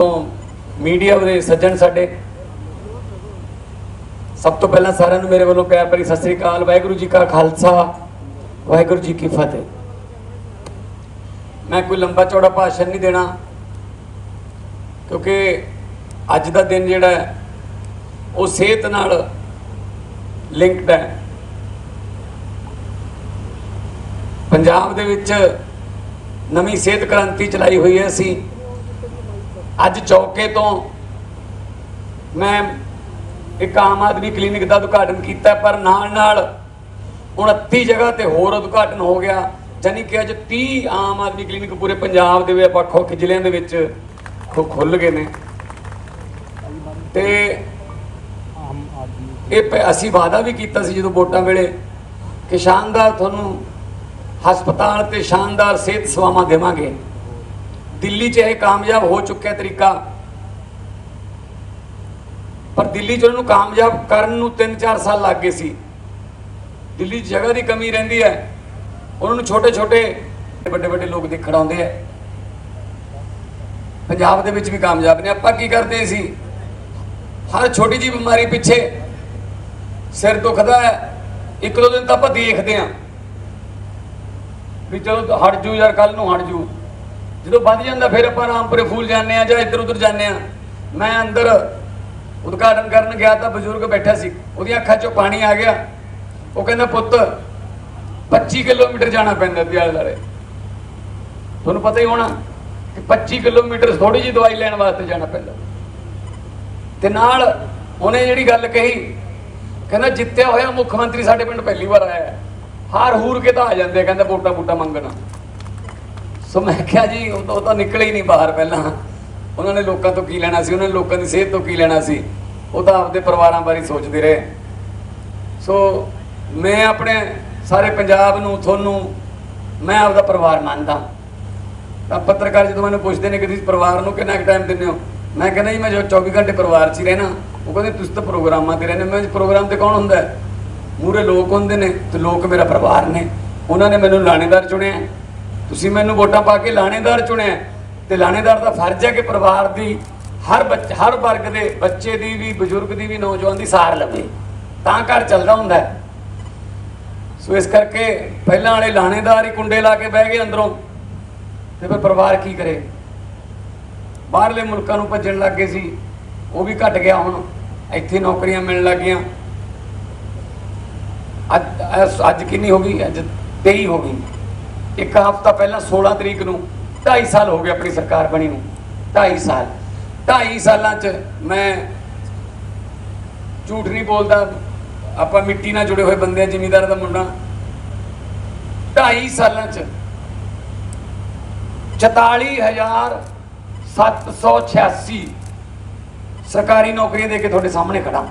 Media ਦੇ ਸੱਜਣ ਸਾਡੇ। ਸਭ ਤੋਂ ਪਹਿਲਾਂ ਸਾਰਿਆਂ ਨੂੰ ਮੇਰੇ ਵੱਲੋਂ ਪਿਆਰ ਭਰੀ ਸਤਿ ਸ੍ਰੀ ਅਕਾਲ। ਵਾਹਿਗੁਰੂ ਜੀ ਕਾ ਖਾਲਸਾ, ਵਾਹਿਗੁਰੂ ਜੀ ਕੀ ਫਤਿਹ। ਮੈਂ ਕੋਈ ਲੰਬਾ ਚੌੜਾ ਭਾਸ਼ਣ ਨਹੀਂ ਦੇਣਾ, ਕਿਉਂਕਿ ਅੱਜ ਦਾ ਦਿਨ ਜਿਹੜਾ ਉਹ ਸਿਹਤ ਨਾਲ ਲਿੰਕਡ ਹੈ। ਪੰਜਾਬ ਦੇ ਵਿੱਚ ਨਵੀਂ ਸਿਹਤ ਕ੍ਰਾਂਤੀ ਚਲਾਈ ਹੋਈ ਹੈ। ਅਸੀਂ ਅੱਜ ਚੌਕੇ ਤੋਂ ਮੈਂ ਇੱਕ ਆਮ ਆਦਮੀ ਕਲੀਨਿਕ ਦਾ ਉਦਘਾਟਨ ਕੀਤਾ, ਪਰ ਨਾਲ ਨਾਲ 29 ਜਗ੍ਹਾ ਤੇ ਹੋਰ ਉਦਘਾਟਨ ਹੋ ਗਿਆ ਜਾਨੀ ਕਿ ਅੱਜ 30 ਆਮ ਆਦਮੀ ਕਲੀਨਿਕ ਪੂਰੇ ਪੰਜਾਬ ਦੇ ਵਿੱਚ ਵੱਖ ਵੱਖ ਜ਼ਿਲ੍ਹਿਆਂ ਦੇ ਵਿੱਚ ਖੁ- ਖੁੱਲ ਗਏ ਨੇ। ਤੇ ਇਹ ਅਸੀਂ ਵਾਅਦਾ ਵੀ ਕੀਤਾ ਸੀ ਜਦੋਂ ਵੋਟਾਂ ਵੇਲੇ ਕਿ ਸ਼ਾਨਦਾਰ ਤੁਹਾਨੂੰ ਹਸਪਤਾਲ ਤੇ ਸ਼ਾਨਦਾਰ ਸਿਹਤ ਸੇਵਾਵਾਂ ਦੇਵਾਂਗੇ। ਦਿੱਲੀ 'ਚ ਇਹ ਕਾਮਯਾਬ ਹੋ ਚੁੱਕਿਆ ਤਰੀਕਾ। ਪਰ ਦਿੱਲੀ 'ਚ ਉਹਨੂੰ ਕਾਮਯਾਬ ਕਰਨ ਨੂੰ 3-4 ਸਾਲ ਲੱਗ ਗਏ ਸੀ। ਦਿੱਲੀ 'ਚ ਜਗ੍ਹਾ ਦੀ ਕਮੀ ਰਹਿੰਦੀ ਹੈ। ਉਹਨਾਂ ਨੂੰ ਛੋਟੇ-ਛੋਟੇ ਵੱਡੇ-ਵੱਡੇ ਲੋਕ ਦੇਖਣ ਆਉਂਦੇ ਆ। ਪੰਜਾਬ ਦੇ ਵਿੱਚ ਵੀ ਕਾਮਯਾਬ ਨੇ। ਆਪਾਂ ਕੀ ਕਰਦੇ ਸੀ? ਹਰ ਛੋਟੀ ਜੀ ਬਿਮਾਰੀ ਪਿੱਛੇ ਸਿਰ ਦੁਖਦਾ ਹੈ। ਇੱਕ ਦੋ ਦਿਨ ਤਾਂ ਆਪਾਂ ਦੇਖਦੇ ਆਂ ਵੀ ਚਲੋ ਹਟ ਜੂ ਯਾਰ ਕੱਲ ਨੂੰ ਹਟ ਜੂ। ਜਦੋਂ ਵੱਧ ਜਾਂਦਾ ਫਿਰ ਆਪਾਂ ਰਾਮਪੁਰੇ ਫੂਲ ਜਾਂਦੇ ਆ ਜਾਂ ਇੱਧਰ ਉੱਧਰ ਜਾਂਦੇ ਆ ਮੈਂ ਅੰਦਰ ਉਦਘਾਟਨ ਕਰਨ ਗਿਆ ਤਾਂ ਬਜ਼ੁਰਗ ਬੈਠਾ ਸੀ। ਉਹਦੀਆਂ ਅੱਖਾਂ 'ਚੋਂ ਪਾਣੀ ਆ ਗਿਆ। ਉਹ ਕਹਿੰਦਾ ਪੁੱਤ 25 ਕਿਲੋਮੀਟਰ ਜਾਣਾ ਪੈਂਦਾ ਦਿਆਲ ਵਾਲੇ। ਤੁਹਾਨੂੰ ਪਤਾ ਹੀ ਹੋਣਾ ਕਿ 25 ਕਿਲੋਮੀਟਰ ਥੋੜੀ ਜਿਹੀ ਦਵਾਈ ਲੈਣ ਵਾਸਤੇ ਜਾਣਾ ਪੈਂਦਾ। ਤੇ ਨਾਲ ਉਹਨੇ ਜਿਹੜੀ ਗੱਲ ਕਹੀ ਕਹਿੰਦਾ ਜਿੱਤਿਆ ਹੋਇਆ ਮੁੱਖ ਮੰਤਰੀ ਸਾਡੇ ਪਿੰਡ ਪਹਿਲੀ ਵਾਰ ਆਇਆ। ਹਾਰ ਹੂਰ ਕੇ ਤਾਂ ਆ ਜਾਂਦੇ ਆ, ਕਹਿੰਦਾ ਵੋਟਾਂ ਵੋਟਾਂ ਮੰਗਣਾ। ਸੋ ਮੈਂ ਕਿਹਾ ਜੀ, ਉਹ ਤਾਂ ਨਿਕਲੇ ਹੀ ਨਹੀਂ ਬਾਹਰ ਪਹਿਲਾਂ। ਉਹਨਾਂ ਨੇ ਲੋਕਾਂ ਤੋਂ ਕੀ ਲੈਣਾ ਸੀ? ਉਹਨਾਂ ਨੇ ਲੋਕਾਂ ਦੀ ਸਿਹਤ ਤੋਂ ਕੀ ਲੈਣਾ ਸੀ? ਉਹ ਤਾਂ ਆਪਦੇ ਪਰਿਵਾਰਾਂ ਬਾਰੇ ਸੋਚਦੇ ਰਹੇ। ਸੋ ਮੈਂ ਆਪਣੇ ਸਾਰੇ ਪੰਜਾਬ ਨੂੰ, ਤੁਹਾਨੂੰ, ਮੈਂ ਆਪਦਾ ਪਰਿਵਾਰ ਮੰਨਦਾ। ਤਾਂ ਪੱਤਰਕਾਰ ਜਦੋਂ ਮੈਨੂੰ ਪੁੱਛਦੇ ਨੇ ਕਿ ਤੁਸੀਂ ਪਰਿਵਾਰ ਨੂੰ ਕਿੰਨਾ ਕੁ ਟਾਈਮ ਦਿੰਦੇ ਹੋ? ਮੈਂ ਕਹਿੰਦਾ ਜੀ ਮੈਂ ਜੋ 24 ਘੰਟੇ ਪਰਿਵਾਰ 'ਚ ਹੀ ਰਹਿਣਾ। ਉਹ ਕਹਿੰਦੇ, ਤੁਸੀਂ ਤਾਂ ਪ੍ਰੋਗਰਾਮਾਂ ਤੇ ਰਹਿੰਦੇ ਮੈਂ ਪ੍ਰੋਗਰਾਮ ਤੇ ਕੌਣ ਹੁੰਦਾ? ਹੈ ਮੂਰੇ ਲੋਕ ਹੁੰਦੇ ਨੇ ਤੇ ਲੋਕ ਮੇਰਾ ਪਰਿਵਾਰ ਨੇ। ਉਹਨਾਂ ਨੇ ਮੈਨੂੰ ਲਾਣੇਦਾਰ ਚੁਣਿਆ। ਤੁਸੀਂ ਮੈਨੂੰ ਵੋਟਾਂ ਪਾ ਕੇ ਲਾਣੇਦਾਰ ਚੁਣਿਆ ਹੈ। ਤੇ ਲਾਣੇਦਾਰ ਦਾ ਫਰਜ਼ ਹੈ ਕਿ ਪਰਿਵਾਰ ਦੀ ਹਰ ਬੱਚ, ਹਰ ਵਰਗ ਦੇ ਬੱਚੇ ਦੀ ਵੀ, ਬਜ਼ੁਰਗ ਦੀ ਵੀ, ਨੌਜਵਾਨ ਦੀ ਸਾਰ ਲਵੇ ਤਾਂ ਘਰ ਚੱਲਦਾ ਹੁੰਦਾ ਸੋ ਇਸ ਕਰਕੇ ਪਹਿਲਾਂ ਵਾਲੇ ਲਾਣੇਦਾਰ ਹੀ ਕੁੰਡੇ ਲਾ ਕੇ ਬਹਿ ਗਏ ਅੰਦਰੋਂ। ਤੇ ਫਿਰ ਪਰਿਵਾਰ ਕੀ ਕਰੇ? ਬਾਹਰਲੇ ਮੁਲਕਾਂ ਨੂੰ ਭੱਜਣ ਲੱਗ ਗਏ ਸੀ। ਉਹ ਵੀ ਘਟ ਗਿਆ ਹੁਣ। ਇੱਥੇ ਨੌਕਰੀਆਂ ਮਿਲਣ ਲੱਗ ਗਈਆਂ। ਅੱਜ, ਅੱਜ- ਅੱਜ ਕਿੰਨੀ ਹੋ ਗਈ? ਅੱਜ 23 ਹੋ ਗਈ। ਇੱਕ ਹਫ਼ਤਾ ਪਹਿਲਾਂ 16 ਤਰੀਕ ਨੂੰ 2.5 ਸਾਲ ਹੋ ਗਏ ਆਪਣੀ ਸਰਕਾਰ ਬਣੀ ਨੂੰ 2.5 ਸਾਲ। 2.5 ਸਾਲਾਂ 'ਚ ਮੈਂ ਝੂਠ ਨਹੀਂ ਬੋਲਦਾ, ਆਪਾਂ ਮਿੱਟੀ ਨਾਲ ਜੁੜੇ ਹੋਏ ਬੰਦੇ ਆ, ਜ਼ਿਮੀਂਦਾਰ ਦਾ ਮੁੰਡਾ। 2.5 ਸਾਲਾਂ 'ਚ 44786 ਸਰਕਾਰੀ ਨੌਕਰੀਆਂ ਦੇ ਕੇ ਤੁਹਾਡੇ ਸਾਹਮਣੇ ਖੜਾ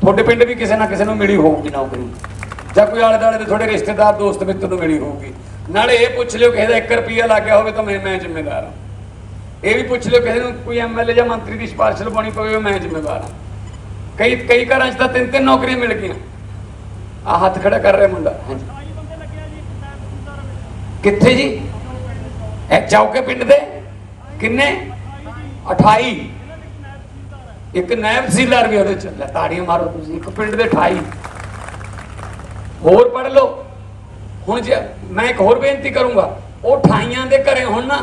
ਤੁਹਾਡੇ ਪਿੰਡ ਵੀ ਕਿਸੇ ਨਾ ਕਿਸੇ ਨੂੰ ਮਿਲੀ ਹੋਊਗੀ ਨੌਕਰੀ। ਜਾਂ ਕੋਈ ਆਲੇ ਦੁਆਲੇ ਦੇ ਤੁਹਾਡੇ ਰਿਸ਼ਤੇਦਾਰ, ਦੋਸਤ, ਮਿੱਤਰ ਨੂੰ ਮਿਲੀ ਹੋਊਗੀ। ਨਾਲੇ ਇਹ ਪੁੱਛ ਲਿਓ ਕਿਸੇ ਦਾ 1 ਰੁਪਿਆ ਲੱਗਿਆ ਹੋਵੇ ਤਾਂ ਮੈਂ ਮੈਂ ਜ਼ਿੰਮੇਦਾਰ ਹਾਂ। ਇਹ ਵੀ ਪੁੱਛ ਲਿਓ ਕਿਸੇ ਨੂੰ ਕੋਈ ਐਮਐਲਏ ਜਾਂ ਮੰਤਰੀ ਦੀ ਸਿਫਾਰਿਸ਼ ਲਵਾਉਣੀ ਪਵੇ ਮੈਂ ਜ਼ਿੰਮੇਵਾਰ ਹਾਂ। ਕਈ ਕਈ ਘਰਾਂ 'ਚ ਤਾਂ ਤਿੰਨ ਤਿੰਨ ਨੌਕਰੀਆਂ ਮਿਲ ਗਈਆਂ। ਆ ਹੱਥ ਖੜਾ ਕਰ ਰਿਹਾ ਮੁੰਡਾ। ਹਾਂਜੀ। ਕਿੱਥੇ ਜੀ? ਇਹ ਚੌਕੇ ਪਿੰਡ ਦੇ? ਕਿੰਨੇ? 28 ਇੱਕ ਨਾਇਬ ਤਹਿਸੀਲਦਾਰ ਵੀ ਉਹਦੇ ਚ। ਲੈ ਤਾੜੀਆਂ ਮਾਰੋ ਤੁਸੀਂ, ਇੱਕ ਪਿੰਡ ਦੇ 28 ਹੋਰ ਪੜ ਲਓ। ਹੁਣ ਜੇ ਮੈਂ ਇੱਕ ਹੋਰ ਬੇਨਤੀ ਕਰੂੰਗਾ, ਉਹ 28 ਦੇ ਘਰੇ ਹੁਣ ਨਾ,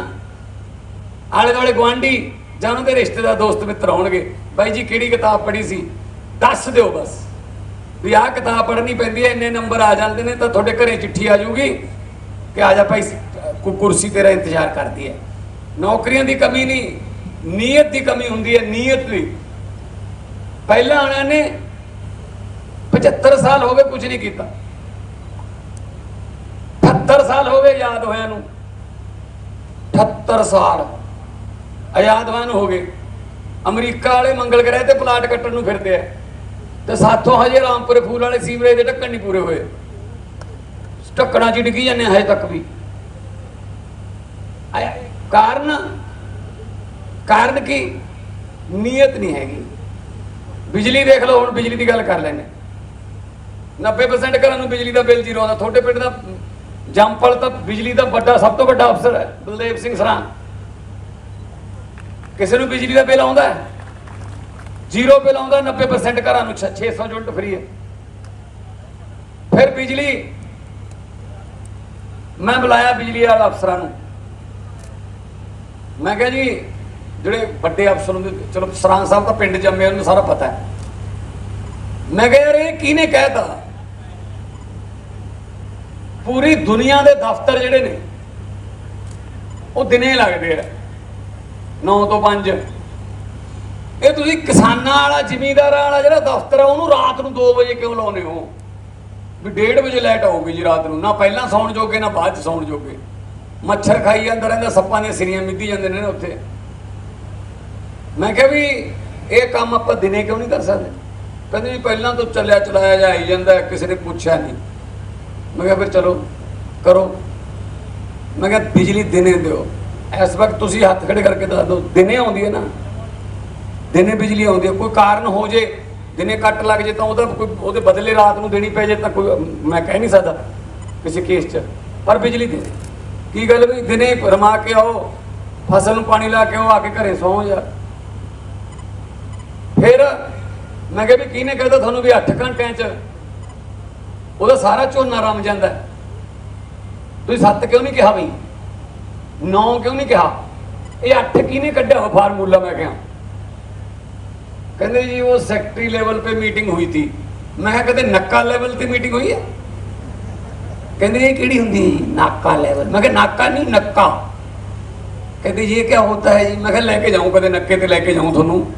ਆਲੇ ਦੁਆਲੇ ਗਵਾਂਢੀ ਜਾਂ ਉਹਨਾਂ ਦੇ ਰਿਸ਼ਤੇਦਾਰ, ਦੋਸਤ, ਮਿੱਤਰ ਹੋਣਗੇ ਬਾਈ ਜੀ ਕਿਹੜੀ ਕਿਤਾਬ ਪੜ੍ਹੀ ਸੀ? ਦੱਸ ਦਿਓ ਬਸ। ਵੀ ਆਹ ਕਿਤਾਬ ਪੜ੍ਹਨੀ ਪੈਂਦੀ ਹੈ, ਇੰਨੇ ਨੰਬਰ ਆ ਜਾਂਦੇ ਨੇ, ਤਾਂ ਤੁਹਾਡੇ ਘਰੇ ਚਿੱਠੀ ਆ ਜੂਗੀ ਕਿ ਆ ਜਾ ਭਾਈ ਕੁਰਸੀ ਤੇਰਾ ਇੰਤਜ਼ਾਰ ਕਰਦੀ ਹੈ। ਨੌਕਰੀਆਂ ਦੀ ਕਮੀ ਨਹੀਂ, ਨੀਅਤ ਦੀ ਕਮੀ ਹੁੰਦੀ ਹੈ, ਨੀਅਤ ਦੀ। ਪਹਿਲਾਂ ਵਾਲਿਆਂ ਨੇ 75 ਸਾਲ ਹੋ ਗਏ ਕੁਝ ਨਹੀਂ ਕੀਤਾ। 78 ਸਾਲ ਹੋ ਗਏ ਯਾਦ ਹੋਇਆ ਨੂੰ। 78 ਸਾਲ। ਆਜ਼ਾਦ ਹੋਇਆਂ ਹੋ ਗਏ। ਅਮਰੀਕਾ ਵਾਲੇ ਮੰਗਲ ਗ੍ਰਹਿ ਤੇ ਪਲਾਟ ਕੱਟਣ ਨੂੰ ਫਿਰਦੇ ਆ। ਤੇ ਸਾਥੋਂ ਹਜੇ ਰਾਮਪੁਰ ਫੂਲ ਵਾਲੇ ਸੀਵਰੇਜ ਦੇ ਢੱਕਣ ਨਹੀਂ ਪੂਰੇ ਹੋਏ। ਢੱਕਣਾ ਚ ਡਿੱਗੀ ਜਾਂਦੇ ਹਜੇ ਤੱਕ ਵੀ। ਕਾਰਨ ਕਾਰਨ ਕੀ? ਨੀਅਤ ਨਹੀਂ ਹੈਗੀ। ਬਿਜਲੀ ਦੇਖ ਲਓ, ਹੁਣ ਬਿਜਲੀ ਦੀ ਗੱਲ ਕਰ ਲੈਨੇ 90% ਘਰਾਂ ਨੂੰ ਬਿਜਲੀ ਦਾ ਬਿੱਲ ਜ਼ੀਰੋ ਆਉਂਦਾ ਤੁਹਾਡੇ ਪਿੰਡ ਦਾ ਜੰਪਲ ਤਾਂ ਬਿਜਲੀ ਦਾ ਵੱਡਾ, ਸਭ ਤੋਂ ਵੱਡਾ ਅਫਸਰ ਹੈ, ਬਲਦੇਵ ਸਿੰਘ ਸਰਾਂ। ਕਿਸੇ ਨੂੰ ਬਿਜਲੀ ਦਾ ਬਿੱਲ ਆਉਂਦਾ ਹੈ? ਜ਼ੀਰੋ ਬਿੱਲ ਆਉਂਦਾ 90% ਘਰਾਂ ਨੂੰ 600 ਯੂਨਿਟ ਫ੍ਰੀ ਹੈ। ਫਿਰ ਬਿਜਲੀ, ਮੈਂ ਬੁਲਾਇਆ ਬਿਜਲੀ ਵਾਲਾ ਅਫਸਰਾਂ ਨੂੰ। ਮੈਂ ਕਿਹਾ ਜੀ, ਜਿਹੜੇ ਵੱਡੇ ਅਫਸਰ ਹੁੰਦੇ, ਚਲੋ ਸਰਾਂ ਸਾਹਿਬ ਦਾ ਪਿੰਡ ਜੰਮੇ ਉਹਨੂੰ ਸਾਰਾ ਪਤਾ ਹੈ। ਮੈਂ ਕਿਹਾ ਯਾਰ ਇਹ ਕਿਹਨੇ ਕਹਿਤਾ? ਪੂਰੀ ਦੁਨੀਆ ਦੇ ਦਫ਼ਤਰ ਜਿਹੜੇ ਨੇ, ਉਹ ਦਿਨੇ ਲੱਗਦੇ ਆ। 9 ਤੋਂ 5 ਇਹ ਤੁਸੀਂ ਕਿਸਾਨਾਂ ਵਾਲਾ, ਜ਼ਿਮੀਂਦਾਰਾਂ ਵਾਲਾ ਜਿਹੜਾ ਦਫ਼ਤਰ ਆ, ਉਹਨੂੰ ਰਾਤ ਨੂੰ 2 ਵਜੇ ਕਿਉਂ ਲਾਉਨੇ ਹੋ? ਵੀ 1:30 ਵਜੇ ਲਾਈਟ ਆਉਗੀ ਜੀ ਰਾਤ ਨੂੰ। ਨਾ ਪਹਿਲਾਂ ਸੌਣ ਜੋਗੇ, ਨਾ ਬਾਅਦ ਚ ਸੌਣ ਜੋਗੇ। ਮੱਛਰ ਖਾਈ ਜਾਂਦਾ ਰਹਿੰਦਾ, ਸੱਪਾਂ ਦੀਆਂ ਸਿਰੀਆਂ ਮਿੱਧੀ ਜਾਂਦੇ ਨੇ ਉੱਥੇ। ਮੈਂ ਕਿਹਾ ਵੀ ਇਹ ਕੰਮ ਆਪਾਂ ਦਿਨੇ ਕਿਉਂ ਨਹੀਂ ਕਰ ਸਕਦੇ? ਕਹਿੰਦੇ ਵੀ ਪਹਿਲਾਂ ਤੋਂ ਚੱਲਿਆ ਚਲਾਇਆ ਜਾਈ ਜਾਂਦਾ, ਕਿਸੇ ਨੇ ਪੁੱਛਿਆ ਨਹੀਂ। ਮੈਂ ਕਿਹਾ ਫਿਰ ਚਲੋ ਕਰੋ। ਮੈਂ ਕਿਹਾ ਬਿਜਲੀ ਦਿਨੇ ਦਿਓ। ਇਸ ਵਕਤ ਤੁਸੀਂ ਹੱਥ ਖੜੇ ਕਰਕੇ ਦੱਸ ਦਿਓ, ਦਿਨੇ ਆਉਂਦੀ ਹੈ ਨਾ? ਦਿਨੇ ਬਿਜਲੀ ਆਉਂਦੀ ਹੈ। ਕੋਈ ਕਾਰਨ ਹੋ ਜੇ, ਦਿਨੇ ਕੱਟ ਲੱਗ ਜੇ ਤਾਂ ਉਹਦਾ ਕੋਈ ਉਹਦੇ ਬਦਲੇ ਰਾਤ ਨੂੰ ਦੇਣੀ ਪੈ ਜੇ ਤਾਂ ਕੋਈ ਮੈਂ ਕਹਿ ਨਹੀਂ ਸਕਦਾ ਕਿਸੇ ਕੇਸ 'ਚ। ਪਰ ਬਿਜਲੀ ਦੇ। ਕੀ ਗੱਲ ਵੀ ਦਿਨੇ ਰਮਾ ਕੇ ਆਓ, ਫਸਲ ਨੂੰ ਪਾਣੀ ਲਾ ਕੇ ਆਓ, ਆ ਕੇ ਘਰੇ ਸੌਂ ਜਾ। ਫਿਰ ਮੈਂ ਕਿਹਾ ਵੀ ਕਿਹਨੇ ਕਹਿੰਦਾ ਤੁਹਾਨੂੰ ਵੀ 8 ਘੰਟਿਆਂ 'ਚ? ਉਹਦਾ ਸਾਰਾ ਝੋਨਾ ਰਮ ਜਾਂਦਾ। ਤੁਸੀਂ ਸੱਤ ਕਿਉਂ ਨਹੀਂ ਕਿਹਾ ਬਈ? ਨੌ ਕਿਉਂ ਨਹੀਂ ਕਿਹਾ? ਇਹ ਅੱਠ ਕਿਹਨੇ ਕੱਢਿਆ ਹੋ ਫਾਰਮੂਲਾ ਮੈਂ ਕਿਹਾ। ਕਹਿੰਦੇ ਜੀ ਉਹ ਸੈਕਟਰੀ ਲੈਵਲ ਤੇ ਮੀਟਿੰਗ ਹੋਈ ਸੀ ਮੈਂ ਕਿਹਾ ਕਦੇ ਨੱਕਾ ਲੈਵਲ ਤੇ ਮੀਟਿੰਗ ਹੋਈ ਹੈ? ਕਹਿੰਦੇ ਇਹ ਕਿਹੜੀ ਹੁੰਦੀ ਨਾਕਾ ਲੈਵਲ। ਮੈਂ ਕਿਹਾ ਨਾਕਾ ਨਹੀਂ, ਨੱਕਾ। ਕਹਿੰਦੇ ਜੀ ਇਹ ਕੀ ਹੁੰਦਾ ਹੈ ਜੀ? ਮੈਂ ਕਿਹਾ ਲੈ ਕੇ ਜਾਉਂ ਕਦੇ ਨੱਕੇ ਤੇ ਲੈ ਕੇ ਜਾਉਂ ਤੁਹਾਨੂੰ।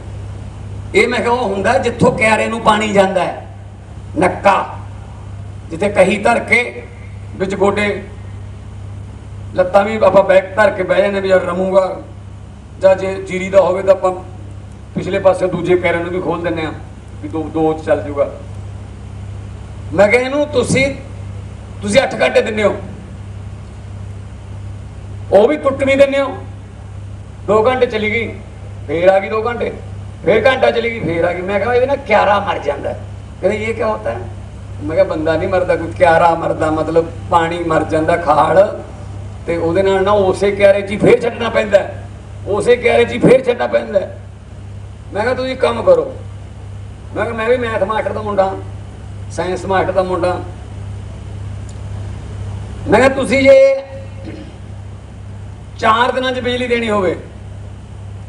ਇਹ ਮੈਂ ਕਿਹਾ ਉਹ ਹੁੰਦਾ ਜਿੱਥੋਂ ਕਿਆਰੇ ਨੂੰ ਪਾਣੀ ਜਾਂਦਾ ਹੈ। ਨੱਕਾ। ਜਿੱਥੇ ਕਹੀ ਧਰ ਕੇ ਵਿੱਚ ਗੋਡੇ ਲੱਤਾਂ ਵੀ ਆਪਾਂ ਬੈਕ ਧਰ ਕੇ ਬਹਿ ਜਾਂਦੇ ਵੀ ਯਾਰ ਰਮੂਗਾ, ਜਾਂ ਜੇ ਜੀਰੀ ਦਾ ਹੋਵੇ ਤਾਂ ਆਪਾਂ ਪਿਛਲੇ ਪਾਸੇ ਦੂਜੇ ਪੈਰਾਂ ਨੂੰ ਵੀ ਖੋਲ ਦਿੰਨੇ ਆ ਵੀ ਦੋ ਦੋ ਚ ਚੱਲ ਜੂਗਾ ਮੈਂ ਕਿਹਾ ਇਹਨੂੰ ਤੁਸੀਂ ਤੁਸੀਂ 8 ਘੰਟੇ ਦਿੰਦੇ ਹੋ। ਉਹ ਵੀ ਟੁੱਟ ਨਹੀਂ ਦਿੰਦੇ ਹੋ। 2 ਘੰਟੇ ਚਲੀ ਗਈ, ਫੇਰ ਆ ਗਈ 2 ਘੰਟੇ। ਫੇਰ ਘੰਟਾ ਚਲੀ ਗਈ, ਫੇਰ ਆ ਗਈ। ਮੈਂ ਕਿਹਾ ਇਹਦੇ ਨਾਲ ਕਿਆਰਾ ਮਰ ਜਾਂਦਾ। ਕਹਿੰਦੇ ਇਹ ਕੀ ਹੁੰਦਾ? ਹੈ ਮੈਂ ਕਿਹਾ ਬੰਦਾ ਨਹੀਂ ਮਰਦਾ, ਕੋਈ ਕਿਆਰਾ ਮਰਦਾ, ਮਤਲਬ ਪਾਣੀ ਮਰ ਜਾਂਦਾ ਖਾਲ। ਤੇ ਉਹਦੇ ਨਾਲ ਨਾ ਉਸੇ ਕਿਆਰੇ 'ਚ ਹੀ ਫੇਰ ਛੱਡਣਾ ਪੈਂਦਾ ਉਸੇ ਕਿਆਰੇ 'ਚ ਹੀ ਫੇਰ ਛੱਡਣਾ ਪੈਂਦਾ ਮੈਂ ਕਿਹਾ ਤੁਸੀਂ ਕੰਮ ਕਰੋ। ਮੈਂ ਕਿਹਾ ਮੈਂ ਵੀ ਮੈਥ ਮਾਸਟਰ ਦਾ ਮੁੰਡਾ ਸਾਇੰਸ ਮਾਸਟਰ ਦਾ ਮੁੰਡਾ। ਮੈਂ ਕਿਹਾ ਤੁਸੀਂ ਜੇ 4 ਦਿਨਾਂ 'ਚ ਬਿਜਲੀ ਦੇਣੀ ਹੋਵੇ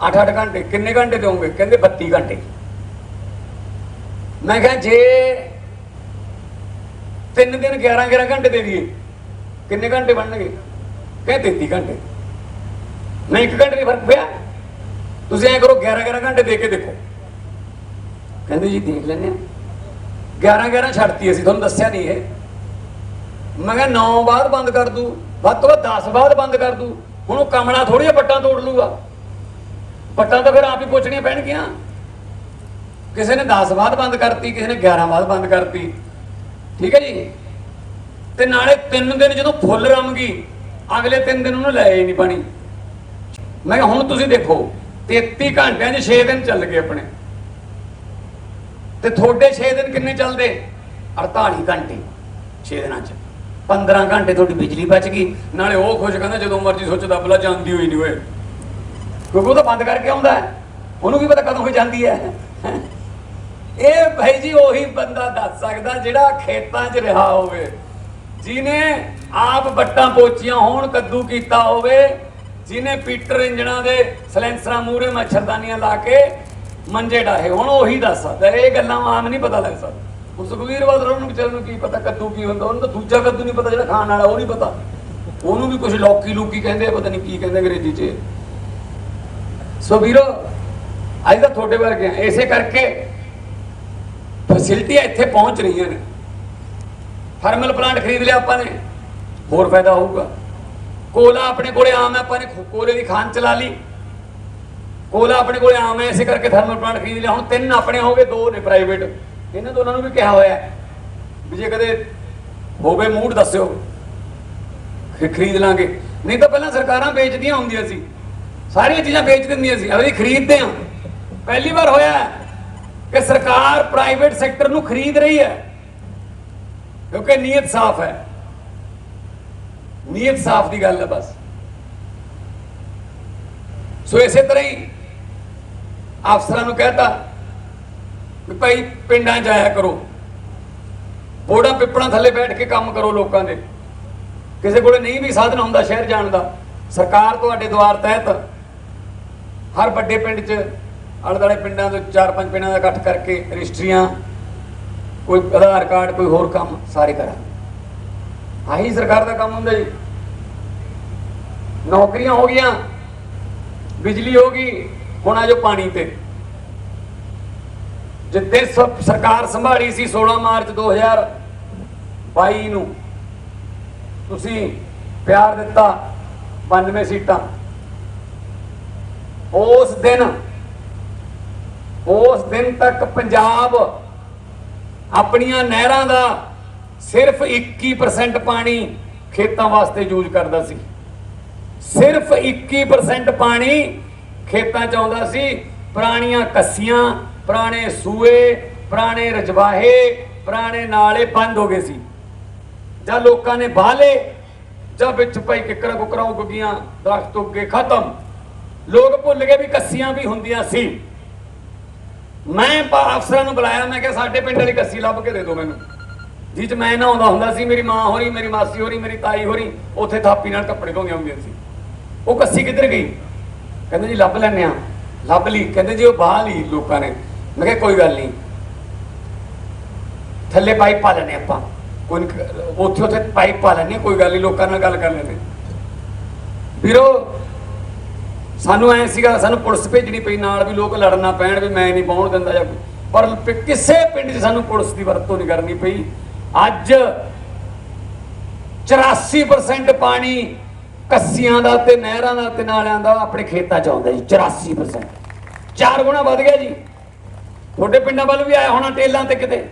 8-8 ਘੰਟੇ, ਕਿੰਨੇ ਘੰਟੇ ਦਿਓਗੇ? ਕਹਿੰਦੇ 32 ਘੰਟੇ। ਮੈਂ ਕਿਹਾ ਜੇ ਤਿੰਨ ਦਿਨ 11-11 ਘੰਟੇ ਦੇ ਦਈਏ। ਕਿੰਨੇ ਘੰਟੇ ਬਣਨਗੇ? ਕਹਿੰਦੇ 33 ਘੰਟੇ। ਨਹੀਂ, ਇੱਕ ਘੰਟੇ ਦੀ ਫ਼ਰਕ ਪਿਆ? ਤੁਸੀਂ ਐ ਕਰੋ 11-11 ਘੰਟੇ ਦੇ ਕੇ ਦੇਖੋ। ਕਹਿੰਦੇ ਜੀ, ਦੇਖ ਲੈਂਦੇ ਆ 11-11 ਛੱਡਤੀ ਅਸੀਂ, ਤੁਹਾਨੂੰ ਦੱਸਿਆ ਨਹੀਂ ਇਹ। ਮੈਂ ਕਿਹਾ 9 ਬਾਅਦ ਬੰਦ ਕਰ ਦੂ। ਵੱਧ ਤੋਂ ਵੱਧ 10 ਬਾਅਦ ਬੰਦ ਕਰ ਦੂ। ਹੁਣ ਉਹ ਕਮਲਾ ਥੋੜੀ ਪੱਟਾਂ ਤੋੜ ਲੂਗਾ। ਪੱਟਾਂ ਤਾਂ ਫਿਰ ਆਪ ਹੀ ਪੁੱਛਣੀਆਂ ਪੈਣਗੀਆਂ। ਕਿਸੇ ਨੇ 10 ਬਾਅਦ ਬੰਦ ਕਰਤੀ, ਕਿਸੇ ਨੇ 11 ਬਾਅਦ ਬੰਦ ਕਰਤੀ। ਠੀਕ ਹੈ ਜੀ? ਤੇ ਨਾਲੇ 3 ਦਿਨ ਜਦੋਂ ਫੁੱਲ ਰਮ ਗਈ ਅਗਲੇ 3 ਦਿਨ ਉਹਨੂੰ ਲੈ ਹੀ ਨਹੀਂ ਪਾਣੀ। ਮੈਂ ਕਿਹਾ, ਹੁਣ ਤੁਸੀਂ ਦੇਖੋ 33 ਘੰਟਿਆਂ 'ਚ 6 ਦਿਨ ਚੱਲ ਗਏ ਆਪਣੇ। ਤੇ ਤੁਹਾਡੇ 6 ਦਿਨ ਕਿੰਨੇ ਚੱਲਦੇ? 48 ਘੰਟੇ 6 ਦਿਨਾਂ 'ਚ। 15 ਘੰਟੇ ਤੁਹਾਡੀ ਬਿਜਲੀ ਬਚ ਗਈ। ਨਾਲੇ ਉਹ ਖੁਸ਼ ਕਹਿੰਦਾ, ਜਦੋਂ ਮਰਜ਼ੀ ਸੋਚਦਾ ਦੱਬ ਜਾਂਦੀ ਹੋਈ ਨਹੀਂ ਓਏ। ਕਿਉਂਕਿ ਉਹ ਤਾਂ ਬੰਦ ਕਰਕੇ ਆਉਂਦਾ ਉਹਨੂੰ ਵੀ ਪਤਾ ਕਦੋਂ ਹੋ ਜਾਂਦੀ ਹੈ। ਇਹ ਭਾਈ ਜੀ ਉਹੀ ਬੰਦਾ ਦੱਸ ਸਕਦਾ ਜਿਹੜਾ ਖੇਤਾਂ 'ਚ ਰਿਹਾ ਹੋਵੇ। ਜਿਨੇ ਆਪ ਬੱਟਾਂ ਪੋਚੀਆਂ ਹੋਣ, ਕੱਦੂ ਕੀਤਾ ਹੋਵੇ ਜਿਨੇ ਪੀਟਰ ਇੰਜਣਾ ਦੇ ਸਲੈਂਸਰਾਂ ਮੂਰੇ ਮੱਛਰਦਾਨੀਆਂ ਲਾ ਕੇ ਮੰਜੇ ਡਾਹੇ ਹੁਣ, ਉਹੀ ਦੱਸ ਸਕਦਾ। ਇਹ ਗੱਲਾਂ ਆਮ ਨਹੀਂ ਪਤਾ ਲੱਗ ਸਕਦਾ ਉਸ ਸੁਖਵੀਰ ਬਾਦਲ ਨੂੰ ਵਿਚਾਰੇ ਨੂੰ ਕੀ ਪਤਾ ਕੱਦੂ ਕੀ ਹੁੰਦਾ? ਉਹਨੂੰ ਤਾਂ ਦੂਜਾ ਕੱਦੂ ਨਹੀਂ ਪਤਾ ਜਿਹੜਾ ਖਾਣ ਵਾਲਾ, ਉਹ ਨਹੀਂ ਪਤਾ। ਉਹਨੂੰ ਵੀ ਕੁਝ ਲੌਕੀ ਲੂਕੀ ਕਹਿੰਦੇ ਪਤਾ ਨਹੀਂ ਕੀ ਕਹਿੰਦੇ ਅੰਗਰੇਜ਼ੀ 'ਚ। ਸੋ ਵੀਰੋ, ਅੱਜ ਤਾਂ ਤੁਹਾਡੇ ਵਰਗੇ ਆ। ਇਸੇ ਕਰਕੇ ਫੈਸਿਲਿਟੀਆਂ ਇੱਥੇ ਪਹੁੰਚ ਰਹੀਆਂ ਨੇ। ਥਰਮਲ ਪਲਾਂਟ ਖਰੀਦ ਲਿਆ ਆਪਾਂ ਨੇ। ਹੋਰ ਫਾਇਦਾ ਹੋਊਗਾ। ਕੋਲਾ ਆਪਣੇ ਕੋਲੇ ਆਮ ਹੈ, ਆਪਾਂ ਨੇ ਕੋਲੇ ਦੀ ਖਾਨ ਚਲਾ ਲਈ। ਕੋਲਾ ਆਪਣੇ ਕੋਲੇ ਆਮ ਹੈ, ਇਸੇ ਕਰਕੇ ਥਰਮਲ ਪਲਾਂਟ ਖਰੀਦ ਲਿਆ। ਹੁਣ ਤਿੰਨ ਆਪਣੇ ਹੋ ਗਏ ਦੋ ਨੇ ਪ੍ਰਾਈਵੇਟ ਇਹਨਾਂ ਦੋਨਾਂ ਨੂੰ ਵੀ ਕਿਹਾ ਹੋਇਆ ਵੀ ਜੇ ਕਦੇ ਹੋਵੇ ਮੂਡ, ਦੱਸਿਓ। ਖਰੀਦ ਲਾਂਗੇ। ਨਹੀਂ ਤਾਂ ਪਹਿਲਾਂ ਸਰਕਾਰਾਂ ਵੇਚਦੀਆਂ ਹੁੰਦੀਆਂ ਸੀ। ਸਾਰੀਆਂ ਚੀਜ਼ਾਂ ਵੇਚ ਦਿੰਦੀਆਂ ਸੀ। ਅਸੀਂ ਖਰੀਦਦੇ ਹਾਂ। ਪਹਿਲੀ ਵਾਰ ਹੋਇਆ ਕਿ ਸਰਕਾਰ ਪ੍ਰਾਈਵੇਟ ਸੈਕਟਰ ਨੂੰ ਖਰੀਦ ਰਹੀ ਹੈ। ਕਿਉਂਕਿ ਨੀਅਤ ਸਾਫ਼ ਹੈ। ਨੀਅਤ ਸਾਫ਼ ਦੀ ਗੱਲ ਹੈ ਬਸ। ਸੋ ਇਸੇ ਤਰ੍ਹਾਂ ਹੀ ਅਫਸਰਾਂ ਨੂੰ ਕਹਿਤਾ ਵੀ ਭਾਈ ਪਿੰਡਾਂ ਜਾਇਆ ਕਰੋ। ਬੋੜਾ ਪਿੱਪਲਾਂ ਥੱਲੇ ਬੈਠ ਕੇ ਕੰਮ ਕਰੋ ਲੋਕਾਂ ਦੇ। ਕਿਸੇ ਕੋਲੇ ਨਹੀਂ ਵੀ ਸਾਧਨ ਹੁੰਦਾ ਸ਼ਹਿਰ ਜਾਣ ਦਾ। ਸਰਕਾਰ ਤੁਹਾਡੇ ਦੁਆਰ ਤਹਿਤ ਹਰ ਵੱਡੇ ਪਿੰਡ 'ਚ ਆਲੇ ਦੁਆਲੇ ਪਿੰਡਾਂ ਤੋਂ ਚਾਰ ਪੰਜ ਪਿੰਡਾਂ ਦਾ ਇਕੱਠ ਕਰਕੇ ਰਜਿਸਟਰੀਆਂ, ਕੋਈ ਆਧਾਰ ਕਾਰਡ, ਕੋਈ ਹੋਰ ਕੰਮ ਸਾਰੇ ਕਰਾਂ ਆਹੀ ਸਰਕਾਰ ਦਾ ਕੰਮ ਹੁੰਦਾ ਜੀ। ਨੌਕਰੀਆਂ ਹੋ ਗਈਆਂ, ਬਿਜਲੀ ਹੋ ਗਈ, ਹੁਣ ਆ ਜੋ ਪਾਣੀ ਤੇ। ਜਿੱਦੇ ਸ- ਸਰਕਾਰ ਸੰਭਾਲੀ ਸੀ 16 ਮਾਰਚ 2022 ਨੂੰ, ਤੁਸੀਂ ਪਿਆਰ ਦਿੱਤਾ 92 ਸੀਟਾਂ। ਉਸ ਦਿਨ ਉਸ ਦਿਨ ਤੱਕ ਪੰਜਾਬ ਆਪਣੀਆਂ ਨਹਿਰਾਂ ਦਾ ਸਿਰਫ 21% ਪਾਣੀ ਖੇਤਾਂ ਵਾਸਤੇ ਯੂਜ਼ ਕਰਦਾ ਸੀ। ਸਿਰਫ 21% ਪਾਣੀ ਖੇਤਾਂ ਚ ਆਉਂਦਾ ਸੀ। ਪੁਰਾਣੀਆਂ ਕੱਸੀਆਂ, ਪੁਰਾਣੇ ਸੂਏ, ਪੁਰਾਣੇ ਰਜਵਾਹੇ, ਪੁਰਾਣੇ ਨਾਲੇ ਬੰਦ ਹੋ ਗਏ ਸੀ। ਜਾਂ ਲੋਕਾਂ ਨੇ ਬਾਹਲੇ, ਜਾਂ ਵਿੱਚ ਪਈ ਕਿਕਰਾਂ ਕੁਕਰਾਂ ਉੱਗ ਗਈਆਂ, ਦਰਖਤ ਉੱਗੇ ਖਤਮ। ਲੋਕ ਭੁੱਲ ਗਏ ਵੀ ਕੱਸੀਆਂ ਵੀ ਹੁੰਦੀਆਂ ਸੀ। ਮੈਂ ਪਾ ਅਫਸਰਾਂ ਨੂੰ ਬੁਲਾਇਆ ਮੈਂ ਕਿਹਾ ਸਾਡੇ ਪਿੰਡ ਵਾਲੀ ਕੱਸੀ ਲੱਭ ਕੇ ਦੇ ਦਿਓ ਮੈਨੂੰ। ਜਿਹ ਚ ਮੈਂ ਨਹਾਉਂਦਾ ਹੁੰਦਾ ਸੀ ਮੇਰੀ ਮਾਂ ਹੋਰੀ ਮੇਰੀ ਮਾਸੀ ਹੋਰੀ ਮੇਰੀ ਤਾਈ ਹੋਰੀ ਉੱਥੇ ਥਾਪੀ ਨਾਲ ਕੱਪੜੇ ਧੋਂਦੀਆਂ ਹੁੰਦੀਆਂ ਸੀ। ਉਹ ਕੱਸੀ ਕਿੱਧਰ ਗਈ? ਕਹਿੰਦੇ ਜੀ ਲੱਭ ਲੈਣੇ ਆ ਲੱਭ ਲਈ। ਕਹਿੰਦੇ ਜੀ ਉਹ ਬਾਹ ਲਈ ਲੋਕਾਂ ਨੇ। ਮੈਂ ਕਿਹਾ ਕੋਈ ਗੱਲ ਨਹੀਂ। ਥੱਲੇ ਪਾਈਪ ਪਾ ਲੈਣੇ ਆਪਾਂ। ਕੋਈ ਨੀ, ਉੱਥੇ ਉੱਥੇ ਪਾਈਪ ਪਾ ਲੈਣੇ ਕੋਈ ਗੱਲ ਨਹੀਂ ਲੋਕਾਂ ਨਾਲ ਗੱਲ ਕਰ ਲੈਣੇ ਵੀਰੋ ਸਾਨੂੰ ਐ ਸੀਗਾ, ਸਾਨੂੰ ਪੁਲਿਸ ਭੇਜਣੀ ਪਈ ਨਾਲ ਵੀ ਲੋਕ ਲੜਨਾ ਪੈਣ ਵੀ ਮੈਂ ਨਹੀਂ ਪਾਉਣ ਦਿੰਦਾ ਜਾਂ ਪਰ ਕਿਸੇ ਪਿੰਡ 'ਚ ਸਾਨੂੰ ਪੁਲਿਸ ਦੀ ਵਰਤੋਂ ਨਹੀਂ ਕਰਨੀ ਪਈ। ਅੱਜ 84% ਪਾਣੀ ਕੱਸੀਆਂ ਦਾ ਤੇ ਨਹਿਰਾਂ ਦਾ ਤੇ ਨਾਲਿਆਂ ਦਾ ਆਪਣੇ ਖੇਤਾਂ 'ਚ ਆਉਂਦਾ ਜੀ 84% ਚਾਰ ਗੁਣਾ ਵੱਧ ਗਿਆ ਜੀ। ਤੁਹਾਡੇ ਪਿੰਡਾਂ ਵੱਲ ਵੀ ਆਇਆ ਹੋਣਾ ਟੇਲਾਂ ਤੇ ਕਿਤੇ।